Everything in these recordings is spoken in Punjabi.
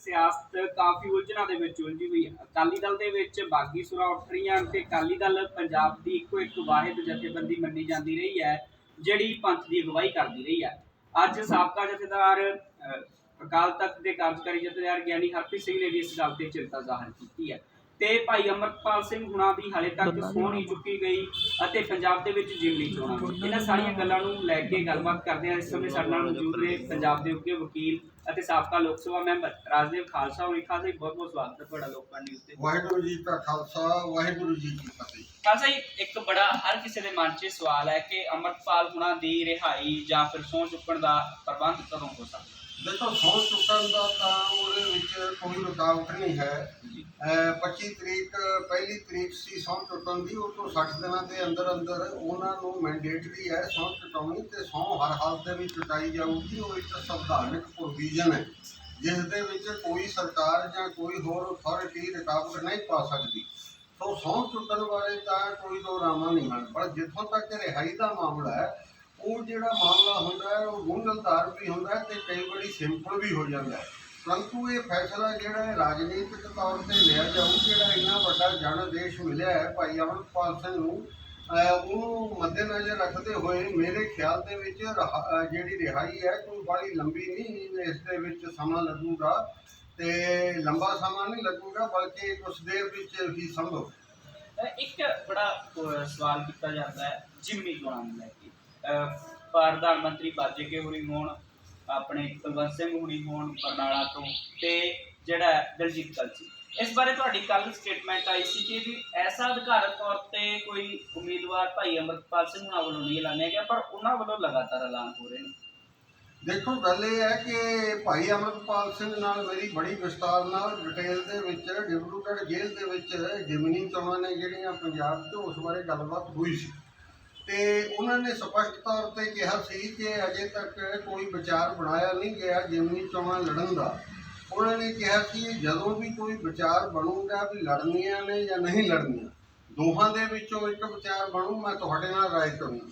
ਸਿਆਸਤ ਕਾਫੀ ਉਲਝਣਾਂ ਦੇ ਵਿੱਚ ਉਲਝੀ ਹੋਈ ਹੈ। ਅਕਾਲੀ ਦਲ ਦੇ ਵਿੱਚ ਬਾਗੀ ਸੁਰਾਂ ਉੱਠ ਰਹੀਆਂ ਤੇ ਅਕਾਲੀ ਦਲ ਪੰਜਾਬ ਦੀ ਇੱਕੋ ਇੱਕ ਵਾਹਿਦ ਜਥੇਬੰਦੀ ਮੰਨੀ ਜਾਂਦੀ ਰਹੀ ਹੈ ਜਿਹੜੀ ਪੰਥ ਦੀ ਅਗਵਾਈ ਕਰਦੀ ਰਹੀ ਹੈ। ਅੱਜ ਸਾਬਕਾ ਜਥੇਦਾਰ ਅਕਾਲ ਤਖਤ ਦੇ ਕਾਰਜਕਾਰੀ ਜਥੇਦਾਰ ਗਿਆਨੀ ਹਰਪ੍ਰੀਤ ਸਿੰਘ ਨੇ ਵੀ ਇਸ ਗੱਲ ਤੇ ਚਿੰਤਾ ਜ਼ਾਹਰ ਕੀਤੀ ਹੈ। ਤੇ ਭਾਈ ਅਮਰਪਾਲ ਸਿੰਘ ਹੁਣਾਂ ਦੀ ਹਾਲੇ ਤੱਕ ਸਹੁੰ ਨਹੀਂ ਚੁੱਕੀ ਗਈ ਅਤੇ ਪੰਜਾਬ ਦੇ ਵਿੱਚ ਜਿਮਨੀ ਚੋਣਾਂ ਇਹਨਾਂ ਸਾਰੀਆਂ ਗੱਲਾਂ ਨੂੰ ਲੈ ਕੇ ਗੱਲਬਾਤ ਕਰਦੇ ਹਾਂ। ਇਸ ਸਮੇਂ ਸਾਡੇ ਨਾਲ ਮੌਜੂਦ ਨੇ ਪੰਜਾਬ ਦੇ ਉੱਘੇ ਵਕੀਲ ਅਤੇ ਸਾਬਕਾ ਲੋਕ ਸਭਾ ਮੈਂਬਰ ਰਾਜਦੇਵ ਖਾਲਸਾ ਹੋਣੀ ਖਾਲਸਾ ਜੀ ਬਹੁਤ ਬਹੁਤ ਸਵਾਗਤ ਹੈ ਤੁਹਾਡਾ ਲੋਕਾਂ ਨਿਊਜ਼ ਤੇ ਵਾਹਿਗੁਰੂ ਜੀ ਕਾ ਖਾਲਸਾ ਵਾਹਿਗੁਰੂ ਜੀ ਕੀ ਫਤਿਹ। ਖਾਲਸਾ ਜੀ ਇੱਕ ਬੜਾ ਹਰ ਕਿਸੇ ਦੇ ਮਨ 'ਚ ਸਵਾਲ ਹੈ ਕਿ ਅਮਰਪਾਲ ਹੁਣਾਂ ਦੀ ਰਿਹਾਈ ਜਾਂ ਫਿਰ ਸਹੁੰ ਚੁੱਕਣ ਦਾ ਪ੍ਰਬੰਧ ਕਦੋਂ ਹੋ ਸਕਦਾ? ਦੇਖੋ ਸੌ ਚੁੱਕਣ ਦਾ ਤਾਂ ਉਹਦੇ ਵਿੱਚ ਕੋਈ ਰੁਕਾਵਟ ਨਹੀਂ ਹੈ। 25 ਤਰੀਕ, ਪਹਿਲੀ ਤਰੀਕ ਸੀ ਸੌ ਟੁੱਟਣ ਦੀ, ਉਹ ਤੋਂ 60 ਦਿਨਾਂ ਦੇ ਅੰਦਰ ਅੰਦਰ ਉਹਨਾਂ ਨੂੰ ਮੈਂਡੇਟਰੀ ਹੈ ਸੌ ਚੁਕਾਉਣੀ ਤੇ ਸੌ ਹਰ ਹਾਲਤ ਦੇ ਵਿੱਚ ਚੁਕਾਈ ਜਾਊਗੀ। ਉਹ ਇੱਕ ਸੰਵਿਧਾਨਕ ਪ੍ਰੋਵੀਜ਼ਨ ਹੈ, ਜਿਸ ਦੇ ਵਿੱਚ ਕੋਈ ਸਰਕਾਰ ਜਾਂ ਕੋਈ ਹੋਰ ਅਥਾਰਟੀ ਰੁਕਾਵਟ ਨਹੀਂ ਪਾ ਸਕਦੀ। ਸੋ ਸੌ ਟੁੱਟਣ ਬਾਰੇ ਤਾਂ ਕੋਈ ਦੋ ਰਾਮਾ ਨਹੀਂ ਹਨ, ਪਰ ਜਿੱਥੋਂ ਤੱਕ ਰਿਹਾਈ ਦਾ ਮਾਮਲਾ ਹੈ, ਉਹ ਜਿਹੜਾ ਮਾਮਲਾ ਹੁੰਦਾ ਹੈ, ਉਹ ਗੁੰਝਲਦਾਰ ਵੀ ਹੁੰਦਾ ਹੈ ਤੇ ਕਈ ਵਾਰੀ ਸਿੰਪਲ ਵੀ ਹੋ ਜਾਂਦਾ ਹੈ। ਪਰੰਤੂ ਇਹ ਫੈਸਲਾ ਜਿਹੜਾ ਹੈ ਰਾਜਨੀਤਿਕ ਤੌਰ ਤੇ ਲਿਆ ਜਾਊ ਜਿਹੜਾ ਇੰਨਾ ਵੱਡਾ ਜਨ ਦੇਸ਼ ਮਿਲਿਆ ਹੈ ਭਾਈ ਅਮਰਪਾਲ ਸਿੰਘ ਨੂੰ, ਅਹ ਮੱਦੇਨਜ਼ਰ ਰੱਖਦੇ ਹੋਏ ਮੇਰੇ ਖਿਆਲ ਦੇ ਵਿੱਚ ਜਿਹੜੀ ਰਿਹਾਈ ਹੈ ਕੋਈ ਬੜੀ ਲੰਬੀ ਨਹੀਂ, ਇਸ ਦੇ ਵਿੱਚ ਸਮਾਂ ਲੱਗੂਗਾ ਤੇ ਲੰਬਾ ਸਮਾਂ ਨਹੀਂ ਲੱਗੂਗਾ, ਬਲਕਿ ਕੁਝ ਦੇਰ ਵਿੱਚ ਹੀ ਸੰਭਵ। ਇੱਕ ਬੜਾ ਸਵਾਲ ਕੀਤਾ ਜਾਂਦਾ ਹੈ, ਜਿਮਨੀ ਚੋਣਾਂ ਨੂੰ ਲੈ ਕੇ। ਪ੍ਰਧਾਨ ਮੰਤਰੀ ਬਾਜੇ ਕੇ ਹੋਣੀ ਹੋਣ ਆਪਣੇ ਕੁਲਵੰਤ ਸਿੰਘ ਹੋਣੀ ਹੋਣ ਬਰਨਾਲਾ ਤੋਂ ਤੇ ਜਿਹੜਾ ਦਿਲਜੀਤ ਦਲਜੀਤ ਕਲਸੀ ਇਸ ਬਾਰੇ ਤੁਹਾਡੀ ਕੱਲ ਸਟੇਟਮੈਂਟ ਆਈ ਸੀ ਕਿ ਵੀ ਐਸਾ ਅਧਿਕਾਰਤ ਤੌਰ ਤੇ ਕੋਈ ਉਮੀਦਵਾਰ ਭਾਈ ਅਮਰਪਾਲ ਸਿੰਘ ਹੁਣਾਂ ਵੱਲੋਂ ਨਹੀਂ ਐਲਾਨਿਆ ਗਿਆ, ਪਰ ਉਹਨਾਂ ਵੱਲੋਂ ਲਗਾਤਾਰ ਐਲਾਨ ਹੋ ਰਹੇ ਨੇ। ਦੇਖੋ, ਗੱਲ ਇਹ ਹੈ ਕਿ ਭਾਈ ਅਮਰਪਾਲ ਸਿੰਘ ਨਾਲ ਮੇਰੀ ਬੜੀ ਵਿਸਤਾਰ ਨਾਲ ਡਿਟੇਲ ਦੇ ਵਿੱਚ ਡਿਬਰੂਗੜ੍ਹ ਜੇਲ੍ਹ ਦੇ ਵਿੱਚ ਜਿਮਨੀ ਚੋਣਾਂ ਨੇ ਜਿਹੜੀਆਂ ਪੰਜਾਬ 'ਚ ਉਸ ਬਾਰੇ ਗੱਲਬਾਤ ਹੋਈ ਸੀ। ਤੇ ਉਹਨਾਂ ਨੇ ਸਪਸ਼ਟ ਤੌਰ ਤੇ ਕਿਹਾ ਸੀ ਕਿ ਅਜੇ ਤੱਕ ਕੋਈ ਵਿਚਾਰ ਬਣਾਇਆ ਨਹੀਂ ਗਿਆ ਜਿਮਨੀ ਚੋਣਾਂ ਲੜਨ ਦਾ। ਉਹਨਾਂ ਨੇ ਕਿਹਾ ਕਿ ਜਦੋਂ ਵੀ ਕੋਈ ਵਿਚਾਰ ਬਣੂਗਾ ਵੀ ਲੜਨੀਆਂ ਨੇ ਜਾਂ ਨਹੀਂ ਲੜਨੀਆਂ, ਦੋਹਾਂ ਦੇ ਵਿੱਚੋਂ ਇੱਕ ਵਿਚਾਰ ਬਣੂ, ਮੈਂ ਤੁਹਾਡੇ ਨਾਲ ਰਾਏ ਕਰੂੰਗਾ।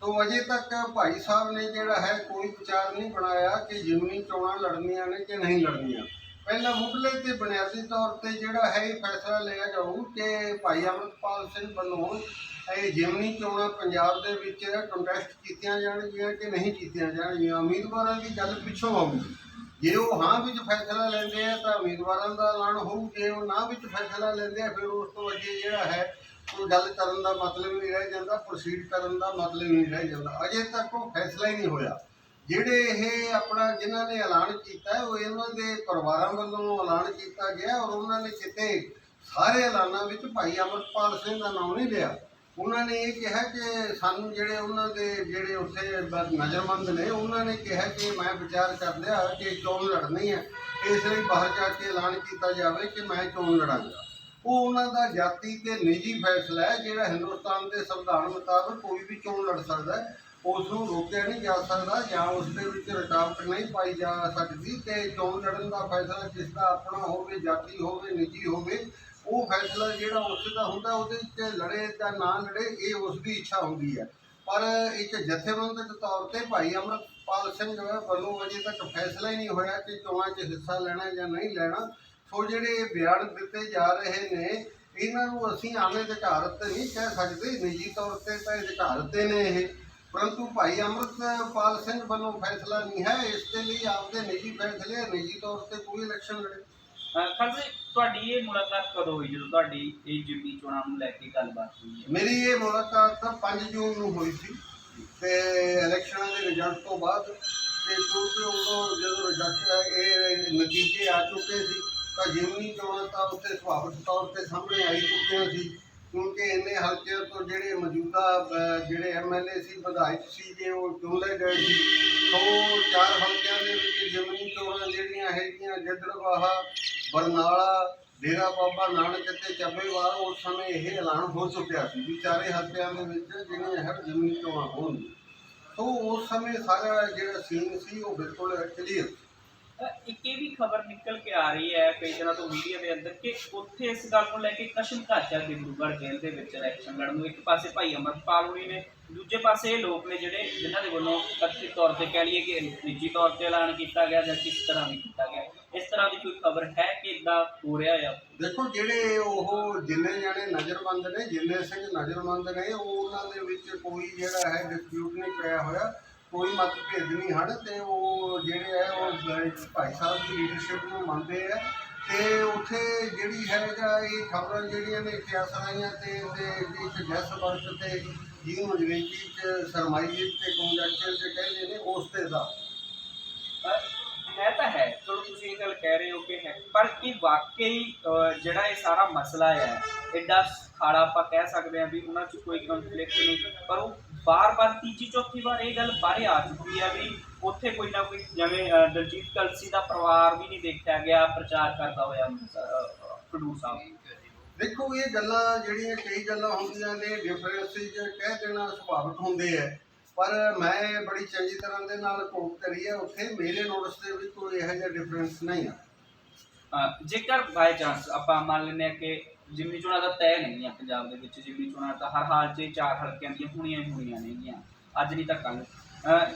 ਤੋ ਅਜੇ ਤੱਕ ਭਾਈ ਸਾਹਿਬ ਨੇ ਜਿਹੜਾ ਹੈ ਕੋਈ ਵਿਚਾਰ ਨਹੀਂ ਬਣਾਇਆ ਕਿ ਜਿਮਨੀ ਚੋਣਾਂ ਲੜਨੀਆਂ ਨੇ ਕਿ ਨਹੀਂ ਲੜਨੀਆਂ। ਪਹਿਲਾਂ ਮੁੱਢਲੇ ਤੇ ਬੁਨਿਆਦੀ ਤੌਰ ਤੇ ਜਿਹੜਾ ਹੈ ਇਹ ਫੈਸਲਾ ਲਿਆ ਜਾਊ ਕਿ ਭਾਈ ਅਮਰਪਾਲ ਸਿੰਘ ਵੱਲੋਂ ਇਹ ਜਿਮਨੀ ਚੋਣਾਂ, ਪੰਜਾਬ ਦੇ ਵਿੱਚ ਕੰਟੈਸਟ ਕੀਤੀਆਂ ਜਾਣਗੀਆਂ ਕਿ ਨਹੀਂ ਕੀਤੀਆਂ ਜਾਣਗੀਆਂ? ਉਮੀਦਵਾਰਾਂ ਦੀ ਗੱਲ ਪਿੱਛੋਂ ਆਊਗੀ। ਜੇ ਉਹ ਹਾਂ ਵਿੱਚ ਫੈਸਲਾ ਲੈਂਦੇ ਆ, ਤਾਂ ਉਮੀਦਵਾਰਾਂ ਦਾ ਐਲਾਨ ਹੋਊ। ਜੇ ਉਹ ਨਾ ਵਿੱਚ ਫੈਸਲਾ ਲੈਂਦੇ ਆ, ਫਿਰ ਉਸ ਤੋਂ ਅੱਗੇ ਜਿਹੜਾ ਹੈ ਕੋਈ ਗੱਲ ਕਰਨ ਦਾ ਮਤਲਬ ਨਹੀਂ ਰਹਿ ਜਾਂਦਾ ਪ੍ਰੋਸੀਡ ਕਰਨ ਦਾ ਮਤਲਬ ਨਹੀਂ ਰਹਿ ਜਾਂਦਾ। ਅਜੇ ਤੱਕ ਉਹ ਫੈਸਲਾ ਹੀ ਨਹੀਂ ਹੋਇਆ। ਜਿਹੜੇ ਇਹ ਆਪਣਾ ਜਿਨ੍ਹਾਂ ਨੇ ਐਲਾਨ ਕੀਤਾ ਉਹ ਇਹਨਾਂ ਦੇ ਪਰਿਵਾਰਾਂ ਵੱਲੋਂ ਐਲਾਨ ਕੀਤਾ ਗਿਆ ਔਰ ਉਹਨਾਂ ਨੇ ਕਿਤੇ ਸਾਰੇ ਐਲਾਨਾਂ ਵਿੱਚ ਭਾਈ ਅਮਰਪਾਲ ਸਿੰਘ ਦਾ ਨਾਮ ਨਹੀਂ ਲਿਆ। ਉਹਨਾਂ ਨੇ ਇਹ ਕਿਹਾ ਕਿ ਸਾਨੂੰ ਜਿਹੜੇ ਉਹਨਾਂ ਦੇ ਜਿਹੜੇ ਉੱਥੇ ਨਜ਼ਰਮੰਦ ਨੇ, ਉਹਨਾਂ ਨੇ ਕਿਹਾ ਕਿ ਮੈਂ ਵਿਚਾਰ ਕਰ ਲਿਆ ਕਿ ਚੋਣ ਲੜਨੀ ਹੈ। ਇਸ ਲਈ ਬਾਹਰ ਜਾ ਕੇ ਐਲਾਨ ਕੀਤਾ ਜਾਵੇ ਕਿ ਮੈਂ ਚੋਣ ਲੜਾਂਗਾ। ਉਹ ਉਹਨਾਂ ਦਾ ਜਾਤੀ ਤੇ ਨਿੱਜੀ ਫੈਸਲਾ ਹੈ, ਜਿਹੜਾ ਹਿੰਦੁਸਤਾਨ ਦੇ ਸੰਵਿਧਾਨ ਮੁਤਾਬਕ ਕੋਈ ਵੀ ਚੋਣ ਲੜ ਸਕਦਾ ਹੈ, ਉਸ ਨੂੰ ਰੋਕਿਆ ਨਹੀਂ ਜਾ ਸਕਦਾ ਜਾਂ ਉਸ ਦੇ ਵਿੱਚ ਰੁਕਾਵਟ ਨਹੀਂ ਪਾਈ ਜਾ ਸਕਦੀ ਤੇ ਚੋਣ ਲੜਨ ਦਾ ਫੈਸਲਾ ਕਿਸ ਦਾ ਆਪਣਾ ਹੋਵੇ, ਜਾਤੀ ਹੋਵੇ, ਨਿੱਜੀ ਹੋਵੇ ਉਹ ਫੈਸਲਾ ਜਿਹੜਾ ਉਸ ਦਾ ਹੁੰਦਾ, ਉਹਦੇ ਵਿੱਚ ਲੜੇ ਜਾਂ ਨਾ ਲੜੇ, ਇਹ ਉਸ ਦੀ ਇੱਛਾ ਹੁੰਦੀ ਹੈ। ਪਰ ਇੱਕ ਜਥੇਬੰਦਕ ਤੌਰ ਤੇ ਭਾਈ ਅਮਰਪਾਲ ਸਿੰਘ ਵੱਲੋਂ ਅਜੇ ਤੱਕ ਫੈਸਲਾ ਹੀ ਨਹੀਂ ਹੋਇਆ ਕਿ ਚੋਣਾਂ 'ਚ ਹਿੱਸਾ ਲੈਣਾ ਜਾਂ ਨਹੀਂ ਲੈਣਾ। ਸੋ ਜਿਹੜੇ ਬਿਆਨ ਦਿੱਤੇ ਜਾ ਰਹੇ ਨੇ, ਇਹਨਾਂ ਨੂੰ ਅਸੀਂ ਆਵੇਂ ਅਧਿਕਾਰਤ ਨਹੀਂ ਕਹਿ ਸਕਦੇ। ਨਿੱਜੀ ਤੌਰ ਤੇ ਤਾਂ ਅਧਿਕਾਰਤ ਨੇ ਇਹ। ਪਰੰਤੂ ਭਾਈ ਅਮਰਪਾਲ ਸਿੰਘ ਵੱਲੋਂ ਫੈਸਲਾ ਨਹੀਂ ਹੈ। ਇਸ ਦੇ ਲਈ ਆਪਦੇ ਨਿੱਜੀ ਫੈਸਲੇ, ਨਿੱਜੀ ਤੌਰ ਤੇ ਕੋਈ ਇਲੈਕਸ਼ਨ ਲੜੇ। ਖਾਲਸਾ ਜੀ, ਤੁਹਾਡੀ ਇਹ ਮੁਲਾਕਾਤ ਕਦੋਂ ਹੋਈ ਜਦੋਂ ਤੁਹਾਡੀ ਇਹ ਜਿਮਨੀ ਚੋਣਾਂ ਨੂੰ ਲੈ ਕੇ ਗੱਲਬਾਤ ਹੋਈ ਹੈ? ਮੇਰੀ ਇਹ ਮੁਲਾਕਾਤ ਤਾਂ 5 ਜੂਨ ਨੂੰ ਹੋਈ ਸੀ ਤੇ ਇਲੈਕਸ਼ਨਾਂ ਦੇ ਰਿਜ਼ਲਟ ਤੋਂ ਬਾਅਦ ਤੇ ਕਿਉਂਕਿ ਉਦੋਂ ਜਦੋਂ ਰਿਜ਼ਲਟ ਇਹ ਨਤੀਜੇ ਆ ਚੁੱਕੇ ਸੀ ਤਾਂ ਜਿਮਨੀ ਚੋਣਾਂ ਤਾਂ ਉੱਥੇ ਸੁਭਾਵਿਕ ਤੌਰ ਤੇ ਸਾਹਮਣੇ ਆਈ ਚੁੱਕੀਆਂ ਸੀ ਕਿਉਂਕਿ ਇੰਨੇ ਹਲਕਿਆਂ ਤੋਂ ਜਿਹੜੇ ਮੌਜੂਦਾ ਅਹ, ਜਿਹੜੇ ਐਮਐਲਏ ਸੀ ਵਿਧਾਇਕ ਸੀ ਜੇ ਉਹ ਚੁਣੇ ਗਏ ਸੀ ਸੋ ਚਾਰ ਹਲਕਿਆਂ ਦੇ ਵਿੱਚ ਜਿਮਨੀ ਚੋਣਾਂ ਜਿਹੜੀਆਂ ਹੈਗੀਆਂ ਗਿੱਦੜਬਾਹਾ ਬਰਨਾਲਾ ਡੇਰਾ ਬਾਬਾ ਨਾਨਕ ਤੇ ਚੱਬੇਵਾਲ ਉਸ ਸਮੇਂ ਇਹ ਐਲਾਨ ਹੋ ਚੁੱਕਿਆ ਸੀ ਵੀ ਚਾਰੇ ਦੇ ਵਿੱਚ ਜਿਹੜੀਆਂ ਹੈ ਜਿਮਨੀ ਚੋਣਾਂ ਹੋਣਗੀਆਂ ਸੋ ਉਸ ਸਮੇਂ ਸਾਰਾ ਜਿਹੜਾ ਸੀਨ ਸੀ, ਉਹ ਬਿਲਕੁਲ ਕਲੀਅਰ ਇੱਕ ਇਹ ਵੀ ਖਬਰ ਨਿਕਲ ਕੇ ਆ ਰਹੀ ਹੈ ਕਈ ਦਿਨਾਂ ਤੋਂ ਮੀਡੀਆ ਦੇ ਅੰਦਰ ਕਿ ਉੱਥੇ ਇਸ ਗੱਲ ਨੂੰ ਲੈ ਕੇ ਕਸ਼ਮ ਘਾਚਾ ਡਿਬਰੂਗੜ੍ਹ ਜੇਲ੍ਹ ਦੇ ਵਿੱਚ ਇਲੈਕਸ਼ਨ ਲੜਨ ਨੂੰ ਇੱਕ ਪਾਸੇ ਭਾਈ ਅਮਰਪਾਲ ਹੋਣੀ ਨੇ ਦੂਜੇ ਪਾਸੇ ਇਹ ਲੋਕ ਨੇ ਜਿਹੜੇ ਜਿਨ੍ਹਾਂ ਦੇ ਵੱਲੋਂ ਕਥਿਤ ਤੌਰ ਤੇ ਕਹਿ ਲਈਏ ਕਿ ਨਿੱਜੀ ਤੌਰ ਤੇ ਐਲਾਨ ਕੀਤਾ ਗਿਆ ਜਾਂ ਕਿਸ ਤਰ੍ਹਾਂ ਵੀ ਕੀਤਾ ਗਿਆ, ਇਸ ਤਰ੍ਹਾਂ ਦੀ ਕੋਈ ਖਬਰ ਹੈ ਕਿ ਇਦਾਂ ਹੋ ਰਿਹਾ ਆ? ਦੇਖੋ, ਜਿਹੜੇ ਉਹ ਜਿੰਨੇ ਜਾਣੇ ਨਜ਼ਰਬੰਦ ਨੇ, ਜਿੰਨੇ ਸਿੰਘ ਨਜ਼ਰਬੰਦ ਨੇ ਉਹ ਉਹਨਾਂ ਦੇ ਵਿੱਚ ਕੋਈ ਜਿਹੜਾ ਹੈ ਡਿਸਪਿਊਟ ਨਹੀਂ ਪਿਆ ਹੋਇਆ, ਕੋਈ ਮਤਭੇਦ ਨਹੀਂ ਹਨ ਤੇ ਉਹ ਜਿਹੜੇ ਹੈ, ਉਹ ਭਾਈ ਸਾਹਿਬ ਦੀ ਲੀਡਰਸ਼ਿਪ ਨੂੰ ਮੰਨਦੇ ਆ ਤੇ ਉੱਥੇ ਜਿਹੜੀ ਹੈਗਾ ਇਹ ਖਬਰਾਂ ਜਿਹੜੀਆਂ ਨੇ ਕਿਆਸ ਰਾਈਆਂ ਤੇ ਤੇ ਇੱਕ ਜੈਸ ਵਰਤ ਤੇ ਜਿਹਨੂੰ ਅੰਗਰੇਜ਼ੀ ਚ ਸਰਮਾਈਏ ਤੇ ਕੰਜੈਕਚਰ ਚ ਕਹਿੰਦੇ ਨੇ ਉਸ ਤੇ ਦਾ। ਪਰ ਹੈ ਤਾਂ ਹੈ ਚਲੋ ਤੁਸੀਂ ਇਹ ਗੱਲ ਕਹਿ ਰਹੇ ਹੋ ਕਿ ਹੈ ਪਰ ਕੀ ਵਾਕਈ ਜਿਹੜਾ ਇਹ ਸਾਰਾ ਮਸਲਾ ਹੈ ਐਡਾ ਖਾੜਾ ਆਪਾਂ ਕਹਿ ਸਕਦੇ ਹਾਂ ਵੀ ਉਹਨਾਂ 'ਚ ਕੋਈ ਕੰਫਲਿਕਟ ਨਹੀਂ ਪਰ ਉਹ ਬਾਰ-ਬਾਰ ਤੀਜੀ ਚੌਥੀ ਵਾਰ ਇਹ ਗੱਲ ਬਾਹਰ ਆ ਚੁੱਕੀ ਹੈ ਵੀ ਉੱਥੇ ਕੋਈ ਨਾ ਕੋਈ ਜਿਵੇਂ ਦਲਜੀਤ ਕਲਸੀ ਦਾ ਪਰਿਵਾਰ ਵੀ ਨਹੀਂ ਦੇਖਿਆ ਗਿਆ ਪ੍ਰਚਾਰ ਕਰਦਾ ਹੋਇਆ ਖਡੂਰ ਸਾਹਿਬ। ਦੇਖੋ, ਇਹ ਗੱਲਾਂ ਜਿਹੜੀਆਂ ਕਈ ਗੱਲਾਂ ਹੁੰਦੀਆਂ ਨੇ ਡਿਫਰੈਂਸਿਸ ਕਹਿ ਦੇਣਾ ਸੁਭਾਵਿਕ ਹੁੰਦੇ ਆ। ਪਰ ਮੈਂ ਬੜੀ ਚੰਗੀ ਤਰ੍ਹਾਂ ਦੇ ਨਾਲ ਕੋਪ ਕਰੀ ਹੈ ਉੱਥੇ ਮੇਰੇ ਨੋਟਿਸ ਦੇ ਵਿੱਚ ਕੋਈ ਇਹੋ ਜਿਹਾ ਡਿਫਰੈਂਸ ਨਹੀਂ ਆ। ਜੇਕਰ ਬਾਈ ਚਾਂਸ ਆਪਾਂ ਮੰਨ ਲੈਂਦੇ ਹਾਂ ਕਿ ਜਿਮਨੀ ਚੋਣਾਂ ਦਾ ਤੈਅ ਨਹੀਂ ਹੈ ਪੰਜਾਬ ਦੇ ਵਿੱਚ, ਜਿਮਨੀ ਚੋਣਾਂ ਤਾਂ ਹਰ ਹਾਲ 'ਚ ਚਾਰ ਹਲਕਿਆਂ ਦੀਆਂ ਹੋਣੀਆਂ ਹੀ ਹੋਣੀਆਂ ਨੇਗੀਆਂ, ਅੱਜ ਨਹੀਂ ਤਾਂ ਕੱਲ